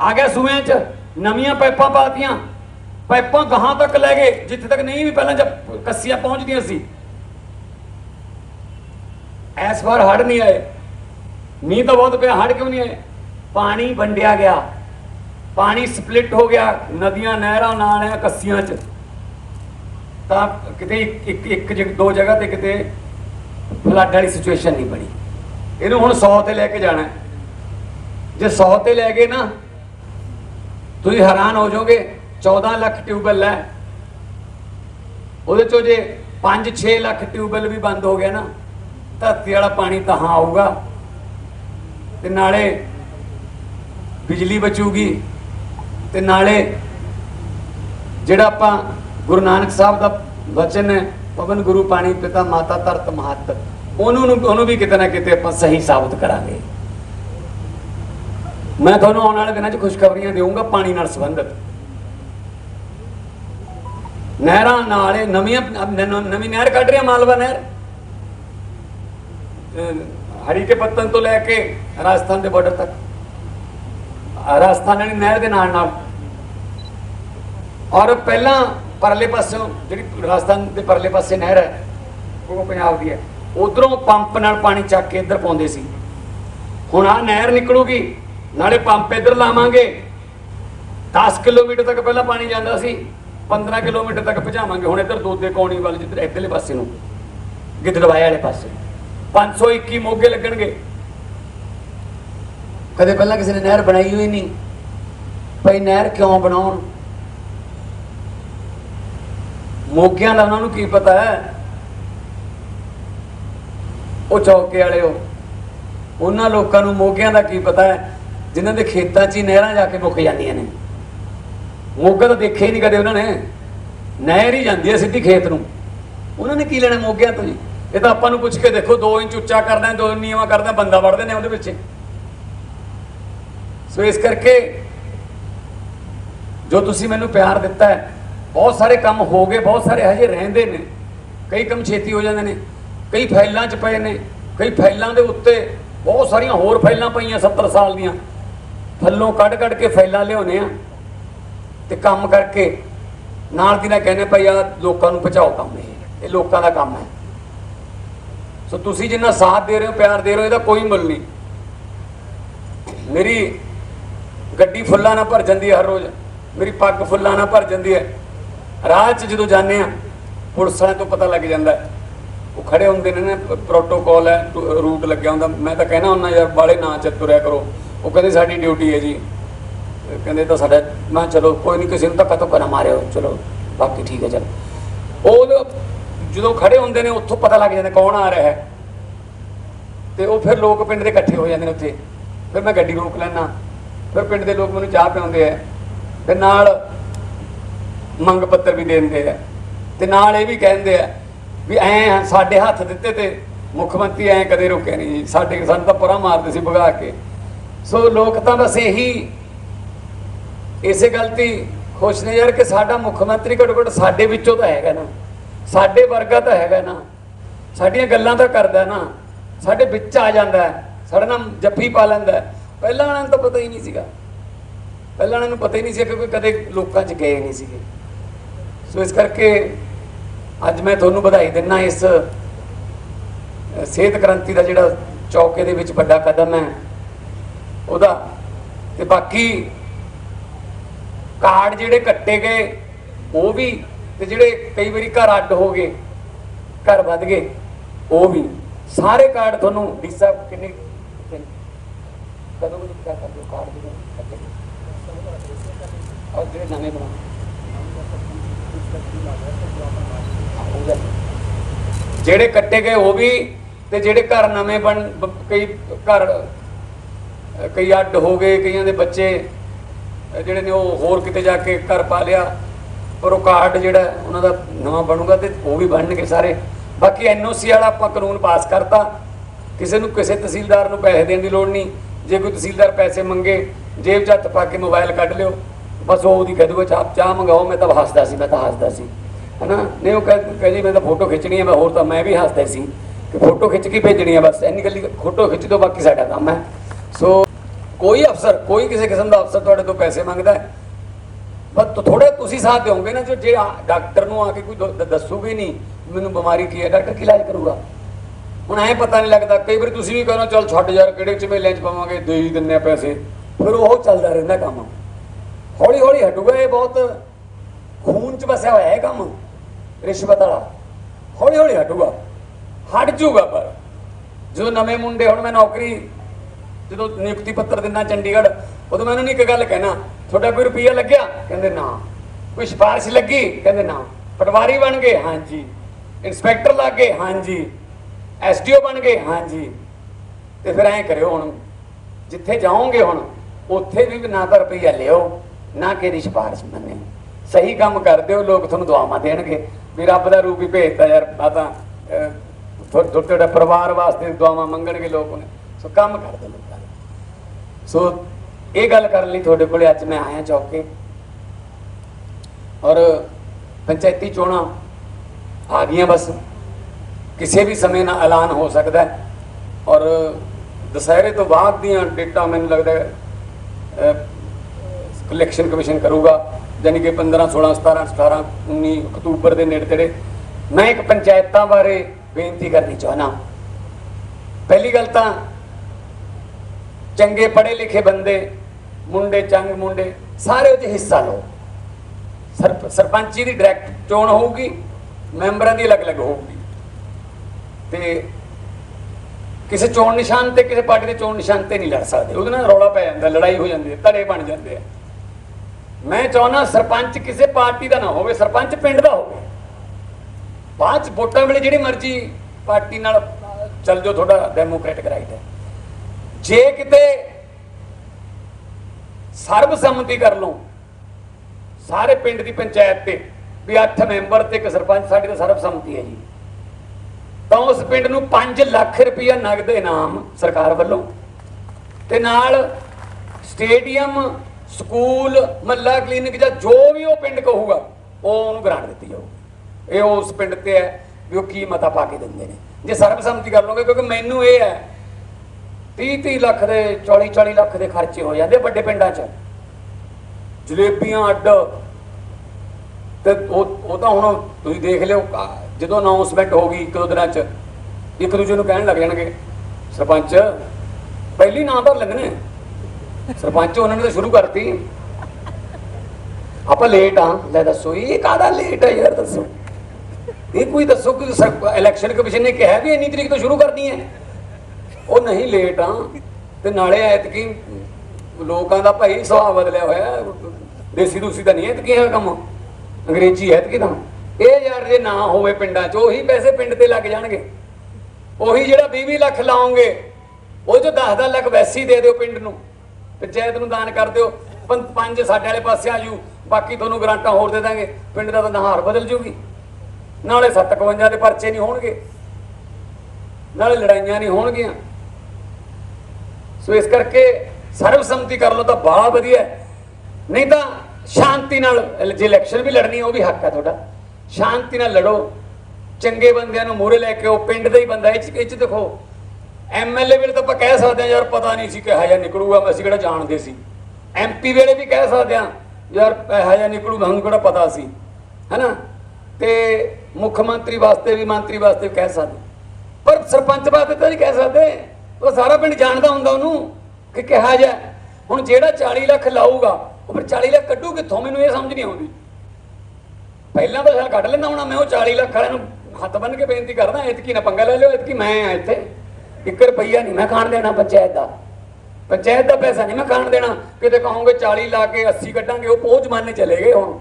ਆ ਗਿਆ ਸੂਆਂ 'ਚ, ਨਵੀਆਂ ਪਾਈਪਾਂ ਪਾਤੀਆਂ। ਪਾਈਪਾਂ ਗਾਹਾਂ ਤੱਕ ਲੈ ਗਏ, ਜਿੱਥੇ ਤੱਕ ਨਹੀਂ ਵੀ ਪਹਿਲਾਂ ਜਦ ਕੱਸੀਆਂ ਪਹੁੰਚਦੀਆਂ ਸੀ। ਐਸ ਵਾਰ ਹੜ ਨਹੀਂ ਆਏ। ਮੀਂਹ ਤਾਂ ਬਹੁਤ ਪਿਆ ਹੜ ਕਿਉਂ ਨਹੀਂ ਆਏ? ਪਾਣੀ ਵੰਡਿਆ ਗਿਆ। ਪਾਣੀ ਸਪਲਿਟ ਹੋ ਗਿਆ, ਨਦੀਆਂ, ਨਹਿਰਾਂ, ਨਾਲਿਆਂ, ਕੱਸੀਆਂ 'ਚ। ਤਾਂ ਕਿਤੇ ਇੱਕ ਇੱਕ ਇੱਕ ਜਗ- ਦੋ ਜਗ੍ਹਾ ਤੇ ਕਿਤੇ ਫਲੱਡ ਵਾਲੀ ਸਿਚੁਏਸ਼ਨ ਨਹੀਂ ਬਣੀ। ਇਹਨੂੰ ਹੁਣ 100 ਤੇ ਲੈ ਕੇ ਜਾਣਾ ਜੇ 100 ਤੇ ਲੈ ਗਏ ਨਾ, ਤੁਸੀਂ ਹੈਰਾਨ ਹੋ ਜਾਓਗੇ 14 ਲੱਖ ਟਿਊਬਵੈੱਲ ਹੈ। ਉਹਦੇ ਚੋਂ ਜੇ 5-6 ਲੱਖ ਟਿਊਬਵੈੱਲ ਵੀ ਬੰਦ ਹੋ ਗਿਆ ਨਾ ਧਰਤੀ ਵਾਲਾ ਪਾਣੀ ਤਾਂ ਹਾਂ ਆਊਗਾ। ਤੇ ਨਾਲੇ ਬਿਜਲੀ ਬਚੂਗੀ। ਤੇ ਨਾਲੇ ਜਿਹੜਾ ਆਪਾਂ ਗੁਰੂ ਨਾਨਕ ਸਾਹਿਬ ਦਾ ਵਚਨ ਹੈ, ਪਵਨ ਗੁਰੂ ਪਾਣੀ ਪਿਤਾ ਮਾਤਾ ਧਰਤ ਮਹੱਤ, ਉਹਨੂੰ ਨੂੰ- ਉਹਨੂੰ ਵੀ ਕਿਤੇ ਨਾ ਕਿਤੇ ਆਪਾਂ ਸਹੀ ਸਾਬਤ ਕਰਾਂਗੇ। ਮੈਂ ਤੁਹਾਨੂੰ ਆਉਣ ਵਾਲੇ ਦਿਨਾਂ 'ਚ ਖੁਸ਼ਖਬਰੀਆਂ ਦੇਵਾਂਗਾ ਪਾਣੀ ਨਾਲ ਸੰਬੰਧਿਤ। ਨਹਿਰਾਂ ਨਾਲੇ ਨਵੀਆਂ ਨਵੀਂ ਨਹਿਰ ਕੱਢ ਰਿਹਾ ਮਾਲਵਾ ਨਹਿਰ। ਹਰੀ ਕੇ ਪੱਤਨ ਤੋਂ ਲੈ ਕੇ ਰਾਜਸਥਾਨ ਦੇ ਬਾਰਡਰ ਤੱਕ। ਰਾਜਸਥਾਨ ਵਾਲੀ ਨਹਿਰ ਦੇ ਨਾਲ ਨਾਲ। ਔਰ ਪਹਿਲਾਂ ਪਰਲੇ ਪਾਸਿਓਂ ਜਿਹੜੀ ਰਾਜਸਥਾਨ ਦੇ ਪਰਲੇ ਪਾਸੇ ਨਹਿਰ ਹੈ, ਉਹ ਪੰਜਾਬ ਦੀ ਹੈ। ਉਧਰੋਂ ਪੰਪ ਨਾਲ ਪਾਣੀ ਚੱਕ ਕੇ ਇੱਧਰ ਪਾਉਂਦੇ ਸੀ। ਹੁਣ ਆ ਨਹਿਰ ਨਿਕਲੂਗੀ, ਨਾਲੇ ਪੰਪ ਇੱਧਰ ਲਾਵਾਂਗੇ। 10 ਕਿਲੋਮੀਟਰ ਤੱਕ ਪਹਿਲਾਂ ਪਾਣੀ ਜਾਂਦਾ ਸੀ 15 ਕਿਲੋਮੀਟਰ ਤੱਕ ਪਹੁੰਚਾਵਾਂਗੇ। ਹੁਣ ਇੱਧਰ ਦੋਦੇ ਕੌਣੀ ਵੱਲ ਜਿੱਧਰ ਇੱਧਰਲੇ ਪਾਸੇ ਨੂੰ ਗਿੱਦੜਵਾਏ ਵਾਲੇ ਪਾਸੇ। 521 ਮੋਗੇ ਲੱਗਣਗੇ। ਕਦੇ ਪਹਿਲਾਂ ਕਿਸੇ ਨੇ ਨਹਿਰ ਬਣਾਈ ਹੋਈ ਨਹੀਂ। ਭਈ ਨਹਿਰ ਕਿਉਂ ਬਣਾਉਣ? ਮੋਗਿਆਂ ਦਾ ਉਹਨਾਂ ਨੂੰ ਕੀ ਪਤਾ ਹੈ? ਉਹ ਚੌਕੇ ਵਾਲੇ ਉਹ ਉਹਨਾਂ ਲੋਕਾਂ ਨੂੰ ਮੋਗਿਆਂ ਦਾ ਕੀ ਪਤਾ ਹੈ? ਜਿਨ੍ਹਾਂ ਦੇ ਖੇਤਾਂ 'ਚ ਹੀ ਨਹਿਰਾਂ ਜਾ ਕੇ ਮੁੱਕ ਜਾਂਦੀਆਂ ਨੇ। ਮੋਗਾ ਤਾਂ ਦੇਖਿਆ ਹੀ ਨਹੀਂ ਕਦੇ ਉਹਨਾਂ ਨੇ। ਨਹਿਰ ਹੀ ਜਾਂਦੀ ਹੈ ਸਿੱਧੀ ਖੇਤ ਨੂੰ। ਉਹਨਾਂ ਨੇ ਕੀ ਲੈਣਾ ਮੋਗਿਆਂ ਤੋਂ ਜੀ? ਇਹ ਤਾਂ ਆਪਾਂ ਨੂੰ ਪੁੱਛ ਕੇ ਦੇਖੋ 2 ਇੰਚ ਉੱਚਾ ਕਰਦਾ 2 ਨੀਵਾ ਕਰਦਾ ਬੰਦਾ ਵੜਦੇ ਨੇ ਉਹਦੇ ਵਿੱਚ। ਸੋ ਇਸ ਕਰਕੇ ਜੋ ਤੁਸੀਂ ਮੈਨੂੰ ਪਿਆਰ ਦਿੱਤਾ ਹੈ, ਬਹੁਤ ਸਾਰੇ ਕੰਮ ਹੋ ਗਏ, ਬਹੁਤ ਸਾਰੇ ਹਜੇ ਰਹਿੰਦੇ ਨੇ। ਕਈ ਕੰਮ ਛੇਤੀ ਹੋ ਜਾਂਦੇ ਨੇ, ਕਈ ਫਾਈਲਾਂ 'ਚ ਪਏ ਨੇ, ਕਈ ਫਾਈਲਾਂ ਦੇ ਉੱਤੇ ਬਹੁਤ ਸਾਰੀਆਂ ਹੋਰ ਫਾਈਲਾਂ ਪਈਆਂ 70 ਸਾਲ ਦੀਆਂ। ਥੱਲੋਂ ਕੱਢ ਕੱਢ ਕੇ ਫਾਈਲਾਂ ਲਿਆਉਨੇ ਆ ਤੇ ਕੰਮ ਕਰਕੇ ਨਾਲ ਦੀ ਨਾਲ ਕਹਿੰਦੇ ਭਾਈ ਆ ਲੋਕਾਂ ਨੂੰ ਪਹੁੰਚਾਓ ਕੰਮ ਇਹ। ਇਹ ਲੋਕਾਂ ਦਾ ਕੰਮ ਹੈ। ਸੋ ਤੁਸੀਂ ਜਿੰਨਾ ਸਾਥ ਦੇ ਰਹੇ ਹੋ, ਪਿਆਰ ਦੇ ਰਹੇ ਹੋ, ਇਹਦਾ ਕੋਈ ਮੁੱਲ ਨਹੀਂ। ਮੇਰੀ ਗੱਡੀ ਫੁੱਲਾਂ ਨਾਲ ਭਰ ਜਾਂਦੀ ਹੈ ਹਰ ਰੋਜ਼। ਮੇਰੀ ਪੱਗ ਫੁੱਲਾਂ ਨਾਲ ਭਰ ਜਾਂਦੀ ਹੈ। ਰਾਹ 'ਚ ਜਦੋਂ ਜਾਂਦੇ ਆ ਪੁਲਿਸ ਵਾਲਿਆਂ ਤੋਂ ਪਤਾ ਲੱਗ ਜਾਂਦਾ ਉਹ ਖੜੇ ਹੁੰਦੇ ਨੇ ਨਾ ਪ੍ਰੋਟੋਕਾਲ ਹੈ, ਟੂ- ਰੂਟ ਲੱਗਿਆ ਹੁੰਦਾ। ਮੈਂ ਤਾਂ ਕਹਿਣਾ ਹੁੰਦਾ, ਯਾਰ ਬਾਲੇ ਨਾ ਚ ਤੁਰਿਆ ਕਰੋ। ਉਹ ਕਹਿੰਦੇ, ਸਾਡੀ ਡਿਊਟੀ ਹੈ ਜੀ। ਕਹਿੰਦੇ ਤਾਂ ਸਾਡਾ, ਮੈਂ ਚਲੋ, ਕੋਈ ਨਹੀਂ, ਕਿਸੇ ਨੂੰ ਧੱਕਾ ਧੁੱਕਾ ਨਾ ਮਾਰਿਓ। ਚਲੋ, ਬਾਕੀ ਠੀਕ ਹੈ, ਚਲ। ਉਹ ਜਦੋਂ ਖੜੇ ਹੁੰਦੇ ਨੇ, ਉੱਥੋਂ ਪਤਾ ਲੱਗ ਜਾਂਦਾ ਕੌਣ ਆ ਰਿਹਾ ਹੈ। ਤੇ ਉਹ ਫਿਰ ਲੋਕ ਪਿੰਡ ਦੇ ਇਕੱਠੇ ਹੋ ਜਾਂਦੇ ਨੇ ਉੱਥੇ। ਫਿਰ ਮੈਂ ਗੱਡੀ ਰੋਕ ਲੈਣਾ ਫਿਰ ਪਿੰਡ ਦੇ ਲੋਕ ਮੈਨੂੰ ਚਾਹ ਪਿਆਉਂਦੇ ਆ। ਤੇ ਨਾਲ ਮੰਗ ਪੱਤਰ ਵੀ ਦੇ ਦਿੰਦੇ ਆ। ਤੇ ਨਾਲ ਇਹ ਵੀ ਕਹਿੰਦੇ ਆ ਵੀ ਐ ਸਾਡੇ ਹੱਥ ਦਿੱਤੇ ਤੇ ਮੁੱਖ ਮੰਤਰੀ ਐ ਕਦੇ ਰੁਕੇ ਨਹੀਂ। ਜੀ ਸਾਡੇ ਸਾਨੂੰ ਤਾਂ ਪਰਾਂ ਮਾਰਦੇ ਸੀ ਭਗਾ ਕੇ। ਸੋ ਲੋਕ ਤਾਂ ਬਸ ਇਹੀ ਇਸੇ ਗੱਲ ਤੇ ਖੁਸ਼ ਨੇ ਯਾਰ ਕਿ ਸਾਡਾ ਮੁੱਖ ਮੰਤਰੀ ਘੱਟੋ ਘੱਟ ਸਾਡੇ ਵਿੱਚੋਂ ਤਾਂ ਹੈਗਾ ਨਾ। ਸਾਡੇ ਵਰਗਾ ਤਾਂ ਹੈਗਾ ਨਾ। ਸਾਡੀਆਂ ਗੱਲਾਂ ਤਾਂ ਕਰਦਾ ਨਾ। ਸਾਡੇ ਵਿੱਚ ਆ ਜਾਂਦਾ ਹੈ। ਸਾਡੇ ਨਾਲ ਜੱਫੀ ਪਾ ਲੈਂਦਾ ਪਹਿਲਾਂ ਵਾਲਿਆਂ ਨੂੰ ਤਾਂ ਪਤਾ ਹੀ ਨਹੀਂ ਸੀਗਾ। ਪਹਿਲਾਂ ਵਾਲਿਆਂ ਨੂੰ ਪਤਾ ਹੀ ਨਹੀਂ ਸੀ ਕਿਉਂਕਿ ਕਦੇ ਲੋਕਾਂ 'ਚ ਗਏ ਨਹੀਂ ਸੀਗੇ। ਸੋ ਇਸ ਕਰਕੇ ਅੱਜ ਮੈਂ ਤੁਹਾਨੂੰ ਵਧਾਈ ਦਿੰਦਾ ਇਸ ਸਿਹਤ ਕ੍ਰਾਂਤੀ ਦਾ ਜਿਹੜਾ ਚੌਕੇ ਦੇ ਵਿੱਚ ਵੱਡਾ ਕਦਮ ਹੈ। ਉਹਦਾ ਤੇ ਬਾਕੀ ਕਾਰਡ ਜਿਹੜੇ ਕੱਟੇ ਗਏ, ਉਹ ਵੀ ਤੇ ਜਿਹੜੇ ਕਈ ਵਾਰੀ ਘਰ ਅੱਡ ਹੋ ਗਏ, ਘਰ ਵੱਧ ਗਏ, ਉਹ ਵੀ। ਸਾਰੇ ਕਾਰਡ ਤੁਹਾਨੂੰ ਡੀ ਸਾਹਿਬ ਕਿੰਨੇ ਕਦੋਂ ਵੀ ਕਰ ਦਿਓ ਕਾਰਡ ਜਿਹੜੇ ਕੱਟੇ ਗਏ। ਔਰ ਜਿਹੜੇ ਨਵੇਂ ਬਣਾ ਜਿਹੜੇ ਕੱਟੇ ਗਏ ਉਹ ਵੀ ਤੇ ਜਿਹੜੇ ਘਰ ਨਵੇਂ ਬਣ ਕਈ ਘਰ ਕਈ ਅੱਡ ਹੋ ਗਏ, ਕਈਆਂ ਦੇ ਬੱਚੇ ਜਿਹੜੇ ਨੇ ਉਹ ਹੋਰ ਕਿਤੇ ਜਾ ਕੇ ਘਰ ਪਾ ਲਿਆ। ਪਰ ਉਹ ਕਾਰਡ ਜਿਹੜਾ ਉਹਨਾਂ ਦਾ ਨਵਾਂ ਬਣੂਗਾ ਤੇ ਉਹ ਵੀ ਬਣਨਗੇ ਸਾਰੇ। ਬਾਕੀ ਐਨਓਸੀ ਵਾਲਾ ਆਪਾਂ ਕਾਨੂੰਨ ਪਾਸ ਕਰਤਾ। ਕਿਸੇ ਨੂੰ ਕਿਸੇ ਤਹਿਸੀਲਦਾਰ ਨੂੰ ਪੈਸੇ ਦੇਣ ਦੀ ਲੋੜ ਨਹੀਂ। ਜੇ ਕੋਈ ਤਹਿਸੀਲਦਾਰ ਪੈਸੇ ਮੰਗੇ, ਜੇਬ 'ਚ ਹੱਥ ਪਾ ਕੇ ਮੋਬਾਈਲ ਕੱਢ ਲਿਓ। ਬਸ ਉਹ ਉਹਦੀ ਕਹਿ ਦੂਗਾ ਚਾਹ ਚਾਹ ਮੰਗਾਓ, ਮੈਂ ਤਾਂ ਹੱਸਦਾ ਸੀ, ਮੈਂ ਤਾਂ ਹੱਸਦਾ ਸੀ। ਹਨਾ? ਨਹੀਂ, ਉਹ ਕਹਿ ਕਹਿ ਜੀ, ਮੈਂ ਤਾਂ ਫੋਟੋ ਖਿੱਚਣੀ ਹੈ ਮੈਂ ਹੋਰ ਤਾਂ ਮੈਂ ਵੀ ਹੱਸਦਾ ਸੀ ਕਿ ਫੋਟੋ ਖਿੱਚ ਕੇ ਭੇਜਣੀ ਹੈ ਬਸ। ਇੰਨੀ ਗੱਲ ਫੋਟੋ ਖਿੱਚ ਦਿਓ, ਬਾਕੀ ਸਾਡਾ ਕੰਮ ਹੈ। ਸੋ ਕੋਈ ਅਫਸਰ, ਕੋਈ ਕਿਸੇ ਕਿਸਮ ਦਾ ਅਫਸਰ ਤੁਹਾਡੇ ਤੋਂ ਪੈਸੇ ਮੰਗਦਾ ਹੈ ਪਰ ਥੋੜੇ ਤੁਸੀਂ ਸਾਥ ਦਿਓਗੇ ਨਾ ਜੋ ਜੇ ਆ- ਡਾਕਟਰ ਨੂੰ ਆ ਕੇ ਕੋਈ ਦੱਸੂਗੇ ਨਹੀਂ ਮੈਨੂੰ ਬਿਮਾਰੀ ਕੀ ਹੈ ਡਾਕਟਰ ਕੀ ਇਲਾਜ ਕਰੂਗਾ? ਹੁਣ ਐ ਪਤਾ ਨਹੀਂ ਲੱਗਦਾ ਕਈ ਵਾਰੀ ਤੁਸੀਂ ਵੀ ਕਹਿੰਦੇ ਹੋ, ਚੱਲ ਛੱਡ ਯਾਰ ਕਿਹੜੇ ਝਮੇਲਿਆਂ 'ਚ ਪਾਵਾਂਗੇ ਦੇ ਹੀ ਦਿੰਨੇ ਆ ਪੈਸੇ। ਫਿਰ ਉਹ ਚੱਲਦਾ ਰਹਿੰਦਾ ਕੰਮ। ਹੌਲੀ ਹੌਲੀ ਹਟੂਗਾ ਇਹ ਬਹੁਤ ਖੂਨ 'ਚ ਵਸਿਆ ਹੋਇਆ ਹੈ ਕੰਮ ਰਿਸ਼ਵਤ ਵਾਲਾ। ਹੌਲੀ ਹੌਲੀ ਹਟੂਗਾ। ਹਟ ਜੂਗਾ ਪਰ। ਜਦੋਂ ਨਵੇਂ ਮੁੰਡੇ ਹੁਣ ਮੈਂ ਨੌਕਰੀ ਜਦੋਂ ਨਿਯੁਕਤੀ ਪੱਤਰ ਦਿੰਦਾ ਚੰਡੀਗੜ੍ਹ ਉਦੋਂ ਮੈਂ ਉਹਨਾਂ ਨੂੰ ਇੱਕ ਗੱਲ ਕਹਿਣਾ ਤੁਹਾਡਾ ਕੋਈ ਰੁਪਈਆ ਲੱਗਿਆ? ਕਹਿੰਦੇ ਨਾ। ਕੋਈ ਸਿਫਾਰਿਸ਼ ਲੱਗੀ? ਕਹਿੰਦੇ ਨਾ। ਪਟਵਾਰੀ ਬਣ ਗਏ? ਹਾਂਜੀ। ਇੰਸਪੈਕਟਰ ਲੱਗ ਗਏ? ਹਾਂਜੀ। ਐਸਡੀਓ ਬਣ ਗਏ? ਹਾਂਜੀ। ਤੇ ਫਿਰ ਐਂ ਕਰਿਓ ਹੁਣ। ਜਿੱਥੇ ਜਾਓਗੇ ਹੁਣ ਉੱਥੇ ਵੀ ਨਾ ਤਾਂ ਰੁਪਈਆ ਲਿਓ ਨਾ ਕਿਹਦੀ ਸਿਫਾਰਿਸ਼ ਮੰਨੇ ਸਹੀ ਕੰਮ ਕਰਦੇ ਹੋ ਲੋਕ ਤੁਹਾਨੂੰ ਦੁਆਵਾਂ ਦੇਣਗੇ। ਵੀ ਰੱਬ ਦਾ ਰੂਪ ਹੀ ਭੇਜਦਾ ਯਾਰ ਆ ਤਾਂ ਅਹ, ਥੋ- ਥੋ- ਤੁਹਾਡਾ ਪਰਿਵਾਰ ਵਾਸਤੇ ਦੁਆਵਾਂ ਮੰਗਣਗੇ ਲੋਕ ਨੇ ਸੋ ਕੰਮ ਕਰਦੇ ਲੋਕਾਂ ਦਾ। ਸੋ ਇਹ ਗੱਲ ਕਰਨ ਲਈ ਤੁਹਾਡੇ ਕੋਲੇ ਅੱਜ ਮੈਂ ਆਇਆ ਚੌਕੇ। ਔਰ ਪੰਚਾਇਤੀ ਚੋਣਾਂ ਆ ਗਈਆਂ ਬਸ। ਕਿਸੇ ਵੀ ਸਮੇਂ ਨਾਲ ਐਲਾਨ ਹੋ ਸਕਦਾ ਹੈ। ਔਰ ਦੁਸਹਿਰੇ ਤੋਂ ਬਾਅਦ ਦੀਆਂ ਡੇਟਾਂ ਮੈਨੂੰ ਲੱਗਦਾ ਹੈ ਇਲੈਕਸ਼ਨ ਕਮਿਸ਼ਨ ਕਰੂਗਾ। ਯਾਨੀ ਕਿ 15 16 17 18 19 ਅਕਤੂਬਰ ਦੇ ਨੇੜੇ ਤੇੜੇ। ਮੈਂ ਇੱਕ ਪੰਚਾਇਤਾਂ ਬਾਰੇ ਬੇਨਤੀ ਕਰਨੀ ਚਾਹਨਾ ਪਹਿਲੀ ਗੱਲ ਤਾਂ ਚੰਗੇ ਪੜ੍ਹੇ ਲਿਖੇ ਬੰਦੇ ਮੁੰਡੇ ਚੰਗ ਮੁੰਡੇ, ਸਾਰੇ ਉਹਦੇ 'ਚ ਹਿੱਸਾ ਲਓ। ਸਰਪ ਸਰਪੰਚੀ ਦੀ ਡਾਇਰੈਕਟ ਚੋਣ ਹੋਊਗੀ, ਮੈਂਬਰਾਂ ਦੀ ਅਲੱਗ-ਅਲੱਗ ਹੋਊਗੀ। ਤੇ ਕਿਸੇ ਚੋਣ ਨਿਸ਼ਾਨ ਤੇ ਕਿਸੇ ਪਾਰਟੀ ਦੇ ਚੋਣ ਨਿਸ਼ਾਨ ਤੇ ਨਹੀਂ ਲੜ ਸਕਦੇ। ਉਹਦੇ ਨਾਲ ਰੌਲਾ ਪੈ ਜਾਂਦਾ, ਲੜਾਈ ਹੋ ਜਾਂਦੀ ਹੈ, ਧੜੇ ਬਣ ਜਾਂਦੇ ਆ। ਮੈਂ ਚਾਹੁੰਦਾ ਸਰਪੰਚ ਕਿਸੇ ਪਾਰਟੀ ਦਾ ਨਾ ਹੋਵੇ, ਸਰਪੰਚ ਪਿੰਡ ਦਾ ਹੋਵੇ। ਬਾਅਦ ਚ ਵੋਟਾਂ ਵੇਲੇ ਜਿਹੜੀ ਮਰਜ਼ੀ ਪਾਰਟੀ ਨਾਲ ਚੱਲ ਜਾਓ, ਤੁਹਾਡਾ ਡੈਮੋਕ੍ਰੈਟਿਕ ਰਾਈਟ ਹੈ ਜੇ ਕਿਤੇ ਸਰਬਸੰਮਤੀ ਕਰ ਲਓ। ਸਾਰੇ ਪਿੰਡ ਦੀ ਪੰਚਾਇਤ ਤੇ ਵੀ 8 ਮੈਂਬਰ ਤੇ ਇੱਕ ਸਰਪੰਚ, ਸਾਡੀ ਤਾਂ ਸਰਬਸੰਮਤੀ ਹੈ ਜੀ। ਤਾਂ ਉਸ ਪਿੰਡ ਨੂੰ 5 ਲੱਖ ਰੁਪਇਆ ਨਗਦ ਇਨਾਮ ਸਰਕਾਰ ਵੱਲੋਂ ਤੇ ਨਾਲ ਸਟੇਡੀਅਮ, ਸਕੂਲ, ਮੱਲਾ ਕਲੀਨਿਕ ਜਾਂ ਜੋ ਵੀ ਉਹ ਪਿੰਡ ਕਹੂਗਾ, ਉਹ ਉਹਨੂੰ ਗ੍ਰਾਂਟ ਦਿੱਤੀ ਜਾਊਗੀ। ਇਹ ਉਸ ਪਿੰਡ ਤੇ ਹੈ ਵੀ ਉਹ ਕੀ ਮਤਾ ਪਾ ਕੇ ਦਿੰਦੇ ਨੇ। ਜੇ ਸਰਬਸੰਮਤੀ ਕਰ ਲਓਗੇ, ਕਿਉਂਕਿ ਮੈਨੂੰ ਇਹ ਹੈ 30 30 ਲੱਖ ਦੇ 40 40 ਲੱਖ ਦੇ ਖਰਚੇ ਹੋ ਜਾਂਦੇ ਵੱਡੇ ਪਿੰਡਾਂ 'ਚ। ਜਲੇਬੀਆਂ ਅੱਡ। ਤੇ ਉਹ ਤਾਂ ਹੁਣ ਤੁਸੀਂ ਦੇਖ ਲਿਓ ਜਦੋਂ ਅਨਾਉਂਸਮੈਂਟ ਹੋ ਗਈ ਇੱਕ ਦੋ ਦਿਨਾਂ 'ਚ, ਇੱਕ ਦੂਜੇ ਨੂੰ ਕਹਿਣ ਲੱਗ ਜਾਣਗੇ, ਸਰਪੰਚ, ਪਹਿਲੀ ਨਾਂ ਭਰ ਲੱਗਣੇ ਸਰਪੰਚ ਉਹਨਾਂ ਨੇ ਤਾਂ ਸ਼ੁਰੂ ਕਰਤੀ। ਆਪਾਂ ਲੇਟ ਆ। ਲੈ ਦੱਸੋ, ਇਹ ਕਾਹਦਾ ਲੇਟ ਹੈ ਯਾਰ ਦੱਸੋ। ਇਹ ਕੋਈ ਦੱਸੋ ਕਿ ਇਲੈਕਸ਼ਨ ਕਮਿਸ਼ਨ ਨੇ ਕਿਹਾ ਵੀ ਇੰਨੀ ਤਰੀਕ ਤੋਂ ਸ਼ੁਰੂ ਕਰਨੀ ਹੈ। ਉਹ ਨਹੀਂ ਲੇਟ ਆ। ਤੇ ਨਾਲੇ ਐਤਕੀ ਲੋਕਾਂ ਦਾ ਭਾਈ ਸੁਭਾਅ ਬਦਲਿਆ ਹੋਇਆ ਦੇਸੀ ਦੂਸੀ ਤਾਂ ਨਹੀਂ ਐਤਕੀ ਹੈ ਕੰਮ। ਅੰਗਰੇਜ਼ੀ ਐਤਕੀ ਤਾਂ। ਇਹ ਯਾਰ ਜੇ ਨਾ ਹੋਵੇ ਪਿੰਡਾਂ 'ਚ, ਉਹੀ ਪੈਸੇ ਪਿੰਡ ਤੇ ਲੱਗ ਜਾਣਗੇ। ਉਹੀ ਜਿਹੜਾ 20 ਲੱਖ ਲਾਉਂਗੇ ਉਹ ਚੋਂ 10 ਲੱਖ ਵੈਸੀ ਦੇ ਦਿਓ ਪਿੰਡ ਨੂੰ। ਪੰਚਾਇਤ ਨੂੰ ਦਾਨ ਕਰ ਦਿਓ। ਪੰ- ਪੰਜ ਸਾਡੇ ਵਾਲੇ ਪਾਸੇ ਆ ਜੂ ਬਾਕੀ ਤੁਹਾਨੂੰ ਗਰਾਂਟਾਂ ਹੋਰ ਦੇ ਦਾਂਗੇ। ਪਿੰਡ ਦਾ ਤਾਂ ਨਹਾਰ ਬਦਲ ਜੂਗੀ। ਨਾਲੇ 751 ਦੇ ਪਰਚੇ ਨਹੀਂ ਹੋਣਗੇ। ਨਾਲੇ ਲੜਾਈਆਂ ਨਹੀਂ ਹੋਣਗੀਆਂ। ਸੋ ਇਸ ਕਰਕੇ ਸਰਬਸੰਮਤੀ ਕਰ ਲਓ ਤਾਂ ਬੜਾ ਵਧੀਆ ਨਹੀਂ ਤਾਂ ਸ਼ਾਂਤੀ ਨਾਲ, ਜੇ ਇਲੈਕਸ਼ਨ ਵੀ ਲੜਨੀ ਉਹ ਵੀ ਹੱਕ ਹੈ ਤੁਹਾਡਾ। ਸ਼ਾਂਤੀ ਨਾਲ ਲੜੋ। ਚੰਗੇ ਬੰਦਿਆਂ ਨੂੰ ਮੂਹਰੇ ਲੈ ਕੇ ਉਹ ਪਿੰਡ ਦਾ ਹੀ ਬੰਦਾ ਇਹ ਚ ਇਹ ਚ ਦੇਖੋ। ਐਮਐਲਏ ਵੇਲੇ ਤਾਂ ਆਪਾਂ ਕਹਿ ਸਕਦੇ ਹਾਂ, ਯਾਰ ਪਤਾ ਨਹੀਂ ਸੀ ਕਿਹਾ ਜਾਂ ਨਿਕਲੂਗਾ ਅਸੀਂ ਕਿਹੜਾ ਜਾਣਦੇ ਸੀ। ਐਮਪੀ ਵੇਲੇ ਵੀ ਕਹਿ ਸਕਦੇ ਹਾਂ, ਯਾਰ ਇਹੋ ਜਿਹਾ ਨਿਕਲੂਗਾ, ਸਾਨੂੰ ਕਿਹੜਾ ਪਤਾ ਸੀ। ਹੈਨਾ? ਤੇ ਮੁੱਖ ਮੰਤਰੀ ਵਾਸਤੇ ਵੀ ਮੰਤਰੀ ਵਾਸਤੇ ਵੀ ਕਹਿ ਸਕਦੇ। ਪਰ ਸਰਪੰਚ ਵਾਸਤੇ ਤਾਂ ਨਹੀਂ ਕਹਿ ਸਕਦੇ। ਉਹ ਸਾਰਾ ਪਿੰਡ ਜਾਣਦਾ ਹੁੰਦਾ ਉਹਨੂੰ ਕਿ ਕਿਹਾ ਜਾ, ਹੁਣ ਜਿਹੜਾ 40 ਲੱਖ ਲਾਊਗਾ, ਉਹ ਫਿਰ 40 ਲੱਖ ਕੱਢੂ ਕਿੱਥੋਂ? ਮੈਨੂੰ ਇਹ ਸਮਝ ਨਹੀਂ ਆਉਂਦੀ। ਪਹਿਲਾਂ ਤਾਂ ਸ਼ਾਇਦ ਕੱਢ ਲੈਂਦਾ ਹੋਣਾ, ਮੈਂ ਉਹ 40 ਲੱਖ ਵਾਲਿਆਂ ਨੂੰ ਹੱਥ ਬੰਨ ਕੇ ਬੇਨਤੀ ਕਰਦਾ ਇਤਕੀ ਨਾ ਪੰਗਾ ਲੈ ਲਿਓ ਇਤਕੀ ਮੈਂ ਆ ਇੱਥੇ। 1 ਰੁਪਈਆ ਨਹੀਂ, ਮੈਂ ਖਾਣ ਦੇਣਾ ਪੰਚਾਇਤ ਦਾ। ਪੰਚਾਇਤ ਦਾ ਪੈਸਾ ਨਹੀਂ ਮੈਂ ਖਾਣ ਦੇਣਾ। ਕਿਤੇ ਕਹੋਗੇ 40 ਲਾ ਕੇ 80 ਕੱਢਾਂਗੇ, ਉਹ ਪਹੁੰਚ ਜ਼ਮਾਨੇ ਚਲੇ ਗਏ ਹੁਣ।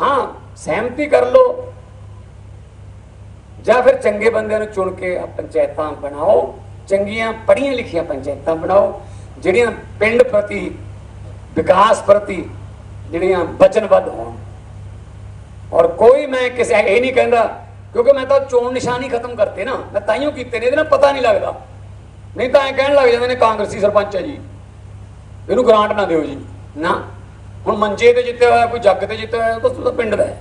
ਹਾਂ, ਸਹਿਮਤੀ ਕਰ ਲਓ ਜਾਂ ਫਿਰ ਚੰਗੇ ਬੰਦਿਆਂ ਨੂੰ ਚੁਣ ਕੇ ਪੰਚਾਇਤਾਂ ਬਣਾਓ, ਚੰਗੀਆਂ ਪੜ੍ਹੀਆਂ ਲਿਖੀਆਂ ਪੰਚਾਇਤਾਂ ਬਣਾਓ, ਜਿਹੜੀਆਂ ਪਿੰਡ ਪ੍ਰਤੀ, ਵਿਕਾਸ ਪ੍ਰਤੀ ਜਿਹੜੀਆਂ ਵਚਨਬੱਧ ਹੋਣ। ਔਰ ਕੋਈ ਮੈਂ ਕਿਸੇ, ਇਹ ਨਹੀਂ ਕਹਿੰਦਾ, ਕਿਉਂਕਿ ਮੈਂ ਤਾਂ ਚੋਣ ਨਿਸ਼ਾਨ ਹੀ ਖਤਮ ਕਰਤੇ ਨਾ, ਮੈਂ ਤਾਈਓ ਕੀਤੇ ਨੇ, ਇਹਦੇ ਨਾਲ ਪਤਾ ਨਹੀਂ ਲੱਗਦਾ। ਨਹੀਂ ਤਾਂ ਐ ਕਹਿਣ ਲੱਗ ਜਾਂਦੇ ਨੇ ਕਾਂਗਰਸੀ ਸਰਪੰਚ ਹੈ ਜੀ। ਇਹਨੂੰ ਗ੍ਰਾਂਟ ਨਾ ਦਿਓ ਜੀ। ਨਾ, ਹੁਣ ਮੰਜੇ ਤੇ ਜਿੱਤਿਆ ਹੋਇਆ, ਕੋਈ ਜੱਗ ਤੇ ਜਿੱਤਿਆ ਹੋਇਆ, ਉਹ ਤਾਂ ਪਿੰਡ ਦਾ ਹੈ।